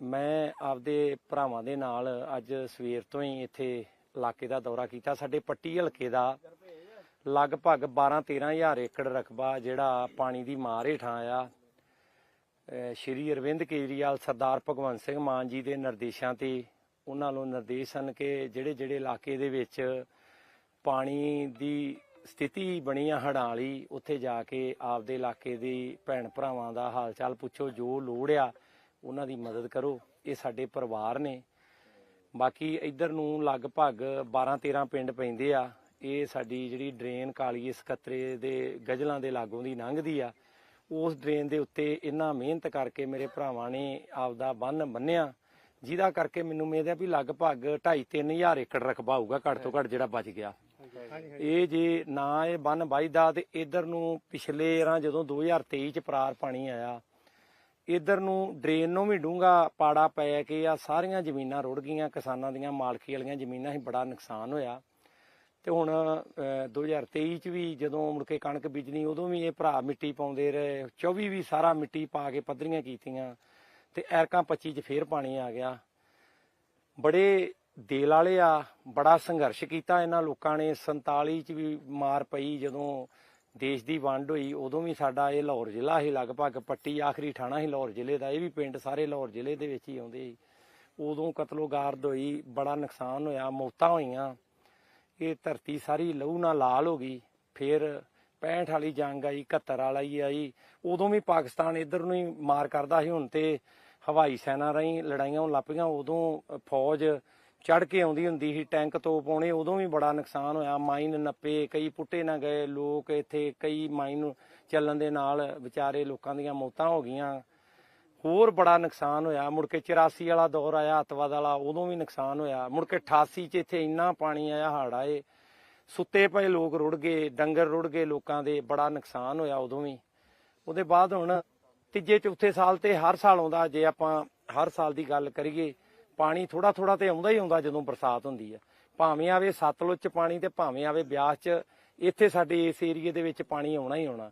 ਮੈਂ ਆਪਦੇ ਭਰਾਵਾਂ ਦੇ ਨਾਲ ਅੱਜ ਸਵੇਰ ਤੋਂ ਹੀ ਇੱਥੇ ਇਲਾਕੇ ਦਾ ਦੌਰਾ ਕੀਤਾ। ਸਾਡੇ ਪੱਟੀ ਹਲਕੇ ਦਾ ਲਗਭਗ 12-13 ਹਜ਼ਾਰ ਏਕੜ ਰਕਬਾ ਜਿਹੜਾ ਪਾਣੀ ਦੀ ਮਾਰ ਹੇਠਾਂ ਆ। ਸ਼੍ਰੀ ਅਰਵਿੰਦ ਕੇਜਰੀਵਾਲ, ਸਰਦਾਰ ਭਗਵੰਤ ਸਿੰਘ ਮਾਨ ਜੀ ਦੇ ਨਿਰਦੇਸ਼ਾਂ ਤੇ ਉਹਨਾਂ ਨੂੰ ਨਿਰਦੇਸ਼ ਹਨ ਕਿ ਜਿਹੜੇ ਜਿਹੜੇ ਇਲਾਕੇ ਦੇ ਵਿੱਚ ਪਾਣੀ ਦੀ ਸਥਿਤੀ ਬਣੀ ਆ ਹੜਾਂ ਵਾਲੀ ਉੱਥੇ ਜਾ ਕੇ ਆਪਦੇ ਇਲਾਕੇ ਦੀ ਭੈਣ ਭਰਾਵਾਂ ਦਾ ਹਾਲ ਚਾਲ ਪੁੱਛੋ, ਜੋ ਲੋੜ ਆ ਉਹਨਾਂ ਦੀ ਮਦਦ ਕਰੋ। ਇਹ ਸਾਡੇ ਪਰਿਵਾਰ ਨੇ। ਬਾਕੀ ਇੱਧਰ ਨੂੰ ਲਗਭਗ 12-13 ਪਿੰਡ ਪੈਂਦੇ ਆ। ਇਹ ਸਾਡੀ ਜਿਹੜੀ ਡਰੇਨ ਕਾਲੀਏ ਸਕੱਤਰੇ ਦੇ ਗਜਲਾਂ ਦੇ ਲਾਗੋਂ ਦੀ ਲੰਘਦੀ ਆ। ਉਸ ਡਰੇਨ ਦੇ ਉੱਤੇ ਇੰਨਾ ਮਿਹਨਤ ਕਰਕੇ ਮੇਰੇ ਭਰਾਵਾਂ ਨੇ ਆਪਦਾ ਬੰਨ ਬੰਨਿਆ, ਜਿਹਦਾ ਕਰਕੇ ਮੈਨੂੰ ਉਮੀਦ ਹੈ ਵੀ ਲਗਭਗ 2.5 ਹਜ਼ਾਰ ਏਕੜ ਰਕਬਾ ਹੋਊਗਾ ਘੱਟ ਤੋਂ ਘੱਟ ਜਿਹੜਾ ਬਚ ਗਿਆ। ਇਹ ਜੇ ਨਾ ਇਹ ਬੰਨ ਵੱਜਦਾ ਤੇ ਇਧਰ ਨੂੰ ਪਿਛਲੇ ਰਾਂ ਜਦੋਂ 2023 ਚ ਪਰਾਰ ਪਾਣੀ ਆਇਆ ਇਧਰ ਨੂੰ ਡਰੇਨ ਨੂੰ ਵੀ ਡੂੰਗਾ ਪਾੜਾ ਪੈ ਕੇ ਆ ਸਾਰੀਆਂ ਜ਼ਮੀਨਾਂ ਰੁੜ ਗਈਆਂ ਕਿਸਾਨਾਂ ਦੀਆਂ ਮਾਲਕੀ ਵਾਲੀਆਂ ਜ਼ਮੀਨਾਂ ਹੀ ਬੜਾ ਨੁਕਸਾਨ ਹੋਇਆ। ਤੇ ਹੁਣ ਅਹ, 2023 ਚ ਵੀ ਜਦੋਂ ਮੁੜ ਕੇ ਕਣਕ ਬੀਜਣੀ ਉਦੋਂ ਵੀ ਇਹ ਭਰਾ ਮਿੱਟੀ ਪਾਉਂਦੇ ਰਹੇ 24 ਵੀ ਸਾਰਾ ਮਿੱਟੀ ਪਾ ਕੇ ਪੱਧਰੀਆਂ ਕੀਤੀਆਂ ਤੇ ਐਰਕਾਂ 25 ਚ ਫੇਰ ਪਾਣੀ ਆ ਗਿਆ। ਬੜੇ ਦਿਲ ਵਾਲੇ ਆ ਬੜਾ ਸੰਘਰਸ਼ ਕੀਤਾ ਇਹਨਾਂ ਲੋਕਾਂ ਨੇ 47 ਚ ਵੀ ਮਾਰ ਪਈ ਜਦੋਂ ਦੇਸ਼ ਦੀ ਵੰਡ ਹੋਈ, ਉਦੋਂ ਵੀ ਸਾਡਾ ਇਹ ਲਾਹੌਰ ਜ਼ਿਲ੍ਹਾ ਹੀ ਲਗਭਗ ਪੱਟੀ ਆਖਰੀ ਥਾਣਾ ਹੀ ਲਾਹੌਰ ਜ਼ਿਲ੍ਹੇ ਦਾ, ਇਹ ਵੀ ਪਿੰਡ ਸਾਰੇ ਲਾਹੌਰ ਜ਼ਿਲ੍ਹੇ ਦੇ ਵਿੱਚ ਹੀ ਆਉਂਦੇ ਸੀ। ਉਦੋਂ ਕਤਲੋਗਾਰਦ ਹੋਈ, ਬੜਾ ਨੁਕਸਾਨ ਹੋਇਆ, ਮੌਤਾਂ ਹੋਈਆਂ, ਇਹ ਧਰਤੀ ਸਾਰੀ ਲਹੂ ਨਾਲ ਲਾਲ ਹੋ ਗਈ, ਫਿਰ 65 ਵਾਲੀ ਜੰਗ ਆਈ 71 ਵਾਲਾ ਹੀ ਆਈ, ਉਦੋਂ ਵੀ ਪਾਕਿਸਤਾਨ ਇਧਰ ਨੂੰ ਹੀ ਮਾਰ ਕਰਦਾ ਸੀ, ਹੁਣ ਤੇ ਹਵਾਈ ਸੈਨਾ ਰਾਹੀਂ ਲੜਾਈਆਂ ਹੋਣ ਲੱਗ ਉਦੋਂ ਫੌਜ ਚੜ ਕੇ ਆਉਂਦੀ ਹੁੰਦੀ ਸੀ, ਟੈਂਕ ਤੋਂ ਪਾਉਣੇ ਉਦੋਂ ਵੀ ਬੜਾ ਨੁਕਸਾਨ ਹੋਇਆ। ਮਾਈਨ ਨੱਪੇ, ਕਈ ਪੁੱਟੇ ਨਾ ਗਏ ਲੋਕ ਇੱਥੇ, ਕਈ ਮਾਈਨ ਚੱਲਣ ਦੇ ਨਾਲ ਵਿਚਾਰੇ ਲੋਕਾਂ ਦੀਆਂ ਮੌਤਾਂ ਹੋ ਗਈਆਂ। ਹੋਰ ਬੜਾ ਨੁਕਸਾਨ ਹੋਇਆ। ਮੁੜ ਕੇ 84 ਵਾਲਾ ਦੌਰ ਆਇਆ, ਅਤਵਾਦ ਵਾਲਾ, ਉਦੋਂ ਵੀ ਨੁਕਸਾਨ ਹੋਇਆ। ਮੁੜ ਕੇ 88 ਚ ਇੱਥੇ ਇੰਨਾ ਪਾਣੀ ਆਇਆ, ਹੜ੍ਹ ਆਏ। ਸੁੱਤੇ ਪਏ ਲੋਕ ਰੁੜ ਗਏ, ਡੰਗਰ ਰੁੜ ਗਏ ਲੋਕਾਂ ਦੇ, ਬੜਾ ਨੁਕਸਾਨ ਹੋਇਆ ਉਦੋਂ ਵੀ। ਉਹਦੇ ਬਾਅਦ ਹੁਣ ਤੀਜੇ, ਚੌਥੇ ਸਾਲ ਤੇ ਹਰ ਸਾਲ ਆਉਂਦਾ। ਜੇ ਆਪਾਂ ਹਰ ਸਾਲ ਦੀ ਗੱਲ ਕਰੀਏ ਪਾਣੀ ਥੋੜਾ ਥੋੜਾ ਤੇ ਆਉਂਦਾ ਹੀ ਆਉਂਦਾ ਜਦੋਂ ਬਰਸਾਤ ਹੁੰਦੀ ਹੈ ਭਾਵੇਂ ਆਵੇ ਸਤਲੁਜ ਚ ਪਾਣੀ ਤੇ ਭਾਵੇਂ ਆਵੇ ਬਿਆਸ ਚ, ਇੱਥੇ ਸਾਡੇ ਇਸ ਏਰੀਏ ਦੇ ਵਿੱਚ ਪਾਣੀ ਆਉਣਾ ਹੀ ਆਉਣਾ।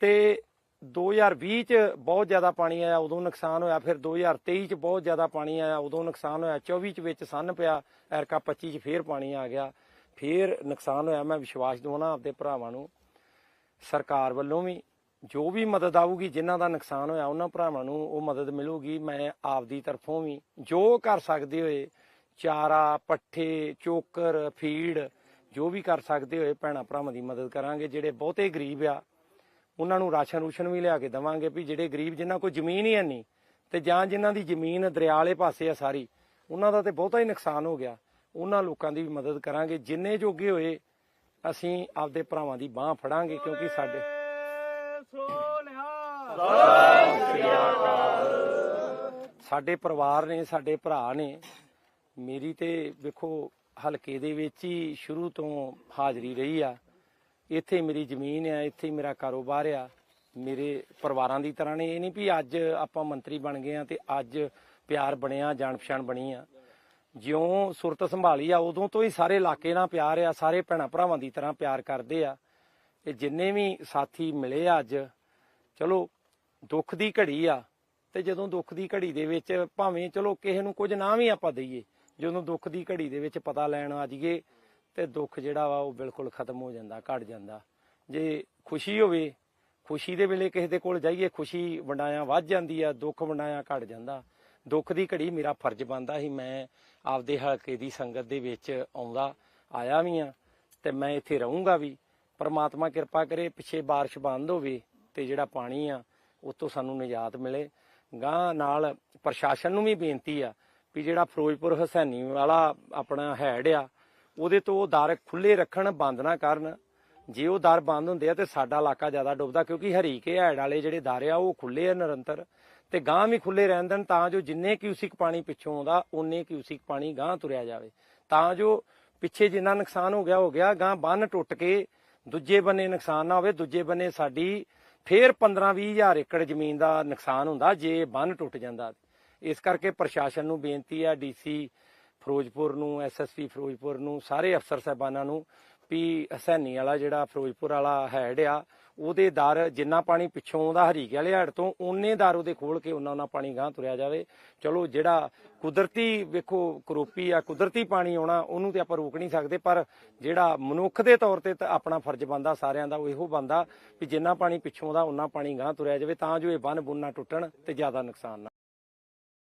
ਤੇ 2020 ਚ ਬਹੁਤ ਜ਼ਿਆਦਾ ਪਾਣੀ ਆਇਆ, ਉਦੋਂ ਨੁਕਸਾਨ ਹੋਇਆ। ਫਿਰ 2023 ਚ ਬਹੁਤ ਜ਼ਿਆਦਾ ਪਾਣੀ ਆਇਆ, ਉਦੋਂ ਨੁਕਸਾਨ ਹੋਇਆ। 24 ਚ ਵਿੱਚ ਸੰਨ ਪਿਆ, ਐਰਕਾ 25 ਚ ਫੇਰ ਪਾਣੀ ਆ ਗਿਆ। ਫੇਰ ਨੁਕਸਾਨ ਹੋਇਆ। ਮੈਂ ਵਿਸ਼ਵਾਸ ਦਵਾਉਣਾ ਆਪਦੇ ਭਰਾਵਾਂ ਨੂੰ, ਸਰਕਾਰ ਵੱਲੋਂ ਵੀ। ਜੋ ਵੀ ਮਦਦ ਆਊਗੀ, ਜਿਨ੍ਹਾਂ ਦਾ ਨੁਕਸਾਨ ਹੋਇਆ, ਉਹਨਾਂ ਭਰਾਵਾਂ ਨੂੰ ਉਹ ਮਦਦ ਮਿਲੂਗੀ, ਮੈਂ ਆਪਦੀ ਤਰਫੋਂ ਵੀ। ਜੋ ਕਰ ਸਕਦੇ ਹੋਏ, ਚਾਰਾ, ਪੱਠੇ, ਚੋਕਰ, ਫੀਡ, ਜੋ ਵੀ ਕਰ ਸਕਦੇ ਹੋਏ, ਭੈਣਾ ਭਰਾਵਾਂ ਦੀ ਮਦਦ ਕਰਾਂਗੇ। ਜਿਹੜੇ ਬਹੁਤੇ ਗਰੀਬ ਆ, ਉਹਨਾਂ ਨੂੰ ਰਾਸ਼ਨ ਰੂਸ਼ਨ ਵੀ ਲਿਆ ਕੇ ਦਵਾਂਗੇ ਵੀ ਜਿਹੜੇ ਗਰੀਬ, ਜਿਨ੍ਹਾਂ ਕੋਲ ਜ਼ਮੀਨ ਹੀ ਹੈ ਨਹੀਂ, ਤੇ ਜਾਂ ਜਿਨ੍ਹਾਂ ਦੀ ਜ਼ਮੀਨ ਦਰਿਆ ਵਾਲੇ ਪਾਸੇ ਆ ਸਾਰੀ, ਉਹਨਾਂ ਦਾ ਤੇ ਬਹੁਤਾ ਹੀ ਨੁਕਸਾਨ ਹੋ ਗਿਆ। ਉਹਨਾਂ ਲੋਕਾਂ ਦੀ ਵੀ ਮਦਦ ਕਰਾਂਗੇ। ਜਿੰਨੇ ਜੋਗੇ ਹੋਏ, ਅਸੀਂ ਆਪਦੇ ਭਰਾਵਾਂ ਦੀ ਬਾਹ ਫੜਾਂਗੇ, ਕਿਉਂਕਿ ਸਾਡੇ ਸਾਡੇ ਪਰਿਵਾਰ ਨੇ, ਸਾਡੇ ਭਰਾ ਨੇ ਮੇਰੀ ਤੇ ਵੇਖੋ ਹਲਕੇ ਦੇ ਵਿੱਚ ਹੀ ਸ਼ੁਰੂ ਤੋਂ ਹਾਜ਼ਰੀ ਰਹੀ ਆ। ਇੱਥੇ ਮੇਰੀ ਜ਼ਮੀਨ ਆ, ਇੱਥੇ ਮੇਰਾ ਕਾਰੋਬਾਰ ਆ। ਮੇਰੇ ਪਰਿਵਾਰਾਂ ਦੀ ਤਰ੍ਹਾਂ ਨੇ, ਇਹ ਨਹੀਂ ਵੀ ਅੱਜ ਆਪਾਂ ਮੰਤਰੀ ਬਣ ਗਏ ਆ ਤੇ ਅੱਜ ਪਿਆਰ ਬਣਿਆ, ਜਾਣ ਪਛਾਣ ਬਣੀ ਆ। ਜਿਉਂ ਸੁਰਤ ਸੰਭਾਲੀ ਆ, ਉਦੋਂ ਤੋਂ ਹੀ ਸਾਰੇ ਇਲਾਕੇ ਨਾਲ ਪਿਆਰ ਆ, ਸਾਰੇ ਭੈਣਾਂ ਭਰਾਵਾਂ ਦੀ ਤਰ੍ਹਾਂ ਪਿਆਰ ਕਰਦੇ ਆ। ਤੇ ਜਿੰਨੇ ਵੀ ਸਾਥੀ ਮਿਲੇ ਆ ਅੱਜ, ਚਲੋ, ਦੁੱਖ ਦੀ ਘੜੀ ਆ, ਤੇ ਜਦੋਂ ਦੁੱਖ ਦੀ ਘੜੀ ਦੇ ਵਿੱਚ ਭਾਵੇਂ, ਚਲੋ, ਕਿਸੇ ਨੂੰ ਕੁਝ ਨਾ ਵੀ ਆਪਾਂ ਦਈਏ, ਜਦੋਂ ਦੁੱਖ ਦੀ ਘੜੀ ਦੇ ਵਿੱਚ ਪਤਾ ਲੈਣ ਆ ਜਾਈਏ, ਤੇ ਦੁੱਖ ਜਿਹੜਾ ਵਾ ਉਹ ਬਿਲਕੁਲ ਖਤਮ ਹੋ ਜਾਂਦਾ, ਘਟ ਜਾਂਦਾ। ਜੇ ਖੁਸ਼ੀ ਹੋਵੇ, ਖੁਸ਼ੀ ਦੇ ਵੇਲੇ ਕਿਸੇ ਦੇ ਕੋਲ ਜਾਈਏ, ਖੁਸ਼ੀ ਵੰਡਾਇਆ ਵੱਧ ਜਾਂਦੀ ਆ, ਦੁੱਖ ਵੰਡਾਇਆ ਘਟ ਜਾਂਦਾ। ਦੁੱਖ ਦੀ ਘੜੀ ਮੇਰਾ ਫਰਜ਼ ਬਣਦਾ ਸੀ, ਮੈਂ ਆਪਦੇ ਹਲਕੇ ਦੀ ਸੰਗਤ ਦੇ ਵਿੱਚ ਆਉਂਦਾ, ਆਇਆ ਵੀ ਆ, ਤੇ ਮੈਂ ਇੱਥੇ ਰਹੂੰਗਾ ਵੀ। ਪਰਮਾਤਮਾ ਕਿਰਪਾ ਕਰੇ, ਪਿੱਛੇ ਬਾਰਿਸ਼ ਬੰਦ ਹੋਵੇ ਤੇ ਜਿਹੜਾ ਪਾਣੀ ਆ ਉਹ ਤੋਂ ਸਾਨੂੰ ਨਿਜਾਤ ਮਿਲੇ। ਗਾਂ ਨਾਲ ਪ੍ਰਸ਼ਾਸਨ ਨੂੰ ਵੀ ਬੇਨਤੀ ਆ ਵੀ ਜਿਹੜਾ ਫਿਰੋਜ਼ਪੁਰ ਹਸੈਨੀ ਵਾਲਾ ਆਪਣਾ ਹੈਡ ਆ, ਉਹਦੇ ਤੋਂ ਉਹ ਦਰ ਖੁੱਲੇ ਰੱਖਣ, ਬੰਦ ਨਾ ਕਰਨ। ਜੇ ਉਹ ਦਰ ਬੰਦ ਹੁੰਦੇ ਆ ਤੇ ਸਾਡਾ ਇਲਾਕਾ ਜ਼ਿਆਦਾ ਡੁੱਬਦਾ, ਕਿਉਂਕਿ ਹਰੀਕੇ ਹੈਡ ਵਾਲੇ ਜਿਹੜੇ ਦਰ ਆ, ਉਹ ਖੁੱਲੇ ਆ ਨਿਰੰਤਰ ਤੇ ਗਾਂ ਵੀ ਖੁੱਲੇ ਰਹਿਣ ਦੇਣ, ਤਾਂ ਜੋ ਜਿੰਨੇ ਕਿਊਸਿਕ ਪਾਣੀ ਪਿੱਛੋਂ ਆਉਂਦਾ ਉਨੇ ਕਿਊਸਿਕ ਪਾਣੀ ਗਾਂ ਤੁਰਿਆ ਜਾਵੇ। ਤਾਂ ਜੋ ਪਿੱਛੇ ਜਿੰਨਾ ਨੁਕਸਾਨ ਹੋ ਗਿਆ ਹੋ ਗਿਆ ਗਾਂ ਬੰਨ ਟੁੱਟ ਕੇ ਦੂਜੇ ਬੰਨੇ ਨੁਕਸਾਨ ਨਾ ਹੋਵੇ, ਦੂਜੇ ਬੰਨੇ ਸਾਡੀ ਫੇਰ 15-20 ਹਜ਼ਾਰ ਏਕੜ ਜ਼ਮੀਨ ਦਾ ਨੁਕਸਾਨ ਹੁੰਦਾ ਜੇ ਬੰਨ ਟੁੱਟ ਜਾਂਦਾ। ਇਸ ਕਰਕੇ ਪ੍ਰਸ਼ਾਸਨ ਨੂੰ ਬੇਨਤੀ ਹੈ ਡੀਸੀ ਫਿਰੋਜ਼ਪੁਰ ਨੂੰ ਐਸਐਸਪੀ ਫਿਰੋਜ਼ਪੁਰ ਨੂੰ, ਸਾਰੇ ਅਫਸਰ ਸਾਹਿਬਾਨਾਂ ਨੂੰ ਵੀ ਹਸੈਨੀ ਵਾਲਾ ਜਿਹੜਾ ਫਿਰੋਜ਼ਪੁਰ ਵਾਲਾ ਹੈਡ ਆ ਉਹਦੇ ਦਰ ਜਿੰਨਾ ਪਾਣੀ ਪਿੱਛੋਂ ਆਉਂਦਾ ਹਰੀਕੇ ਵਾਲੇ ਹੈਡ ਤੋਂ, ਓਨੇ ਦਰ ਉਹਦੇ ਖੋਲ ਕੇ ਉਹਨਾਂ ਉਹਨਾਂ ਪਾਣੀ ਗਾਂ ਤੁਰਿਆ ਜਾਵੇ। ਚਲੋ ਜਿਹੜਾ ਕੁਦਰਤੀ ਵੇਖੋ ਕਰੋਪੀ ਆ, ਕੁਦਰਤੀ ਪਾਣੀ ਆਉਣਾ, ਉਹਨੂੰ ਤੇ ਆਪਾਂ ਰੋਕ ਨਹੀਂ ਸਕਦੇ, ਪਰ ਜਿਹੜਾ ਮਨੁੱਖ ਦੇ ਤੌਰ ਤੇ ਆਪਣਾ ਫਰਜ਼ ਬੰਦਾ ਸਾਰਿਆਂ ਦਾ ਉਹ ਇਹੋ ਬੰਦਾ ਵੀ ਜਿੰਨਾ ਪਾਣੀ ਪਿੱਛੋਂ ਆਉਂਦਾ ਉਹਨਾਂ ਪਾਣੀ ਗਾਂ ਤੁਰਿਆ ਜਾਵੇ, ਤਾਂ ਜੋ ਇਹ ਬੰਨ ਬੁੰਨਾ ਟੁੱਟਣ ਤੇ ਜ਼ਿਆਦਾ ਨੁਕਸਾਨ ਨਾ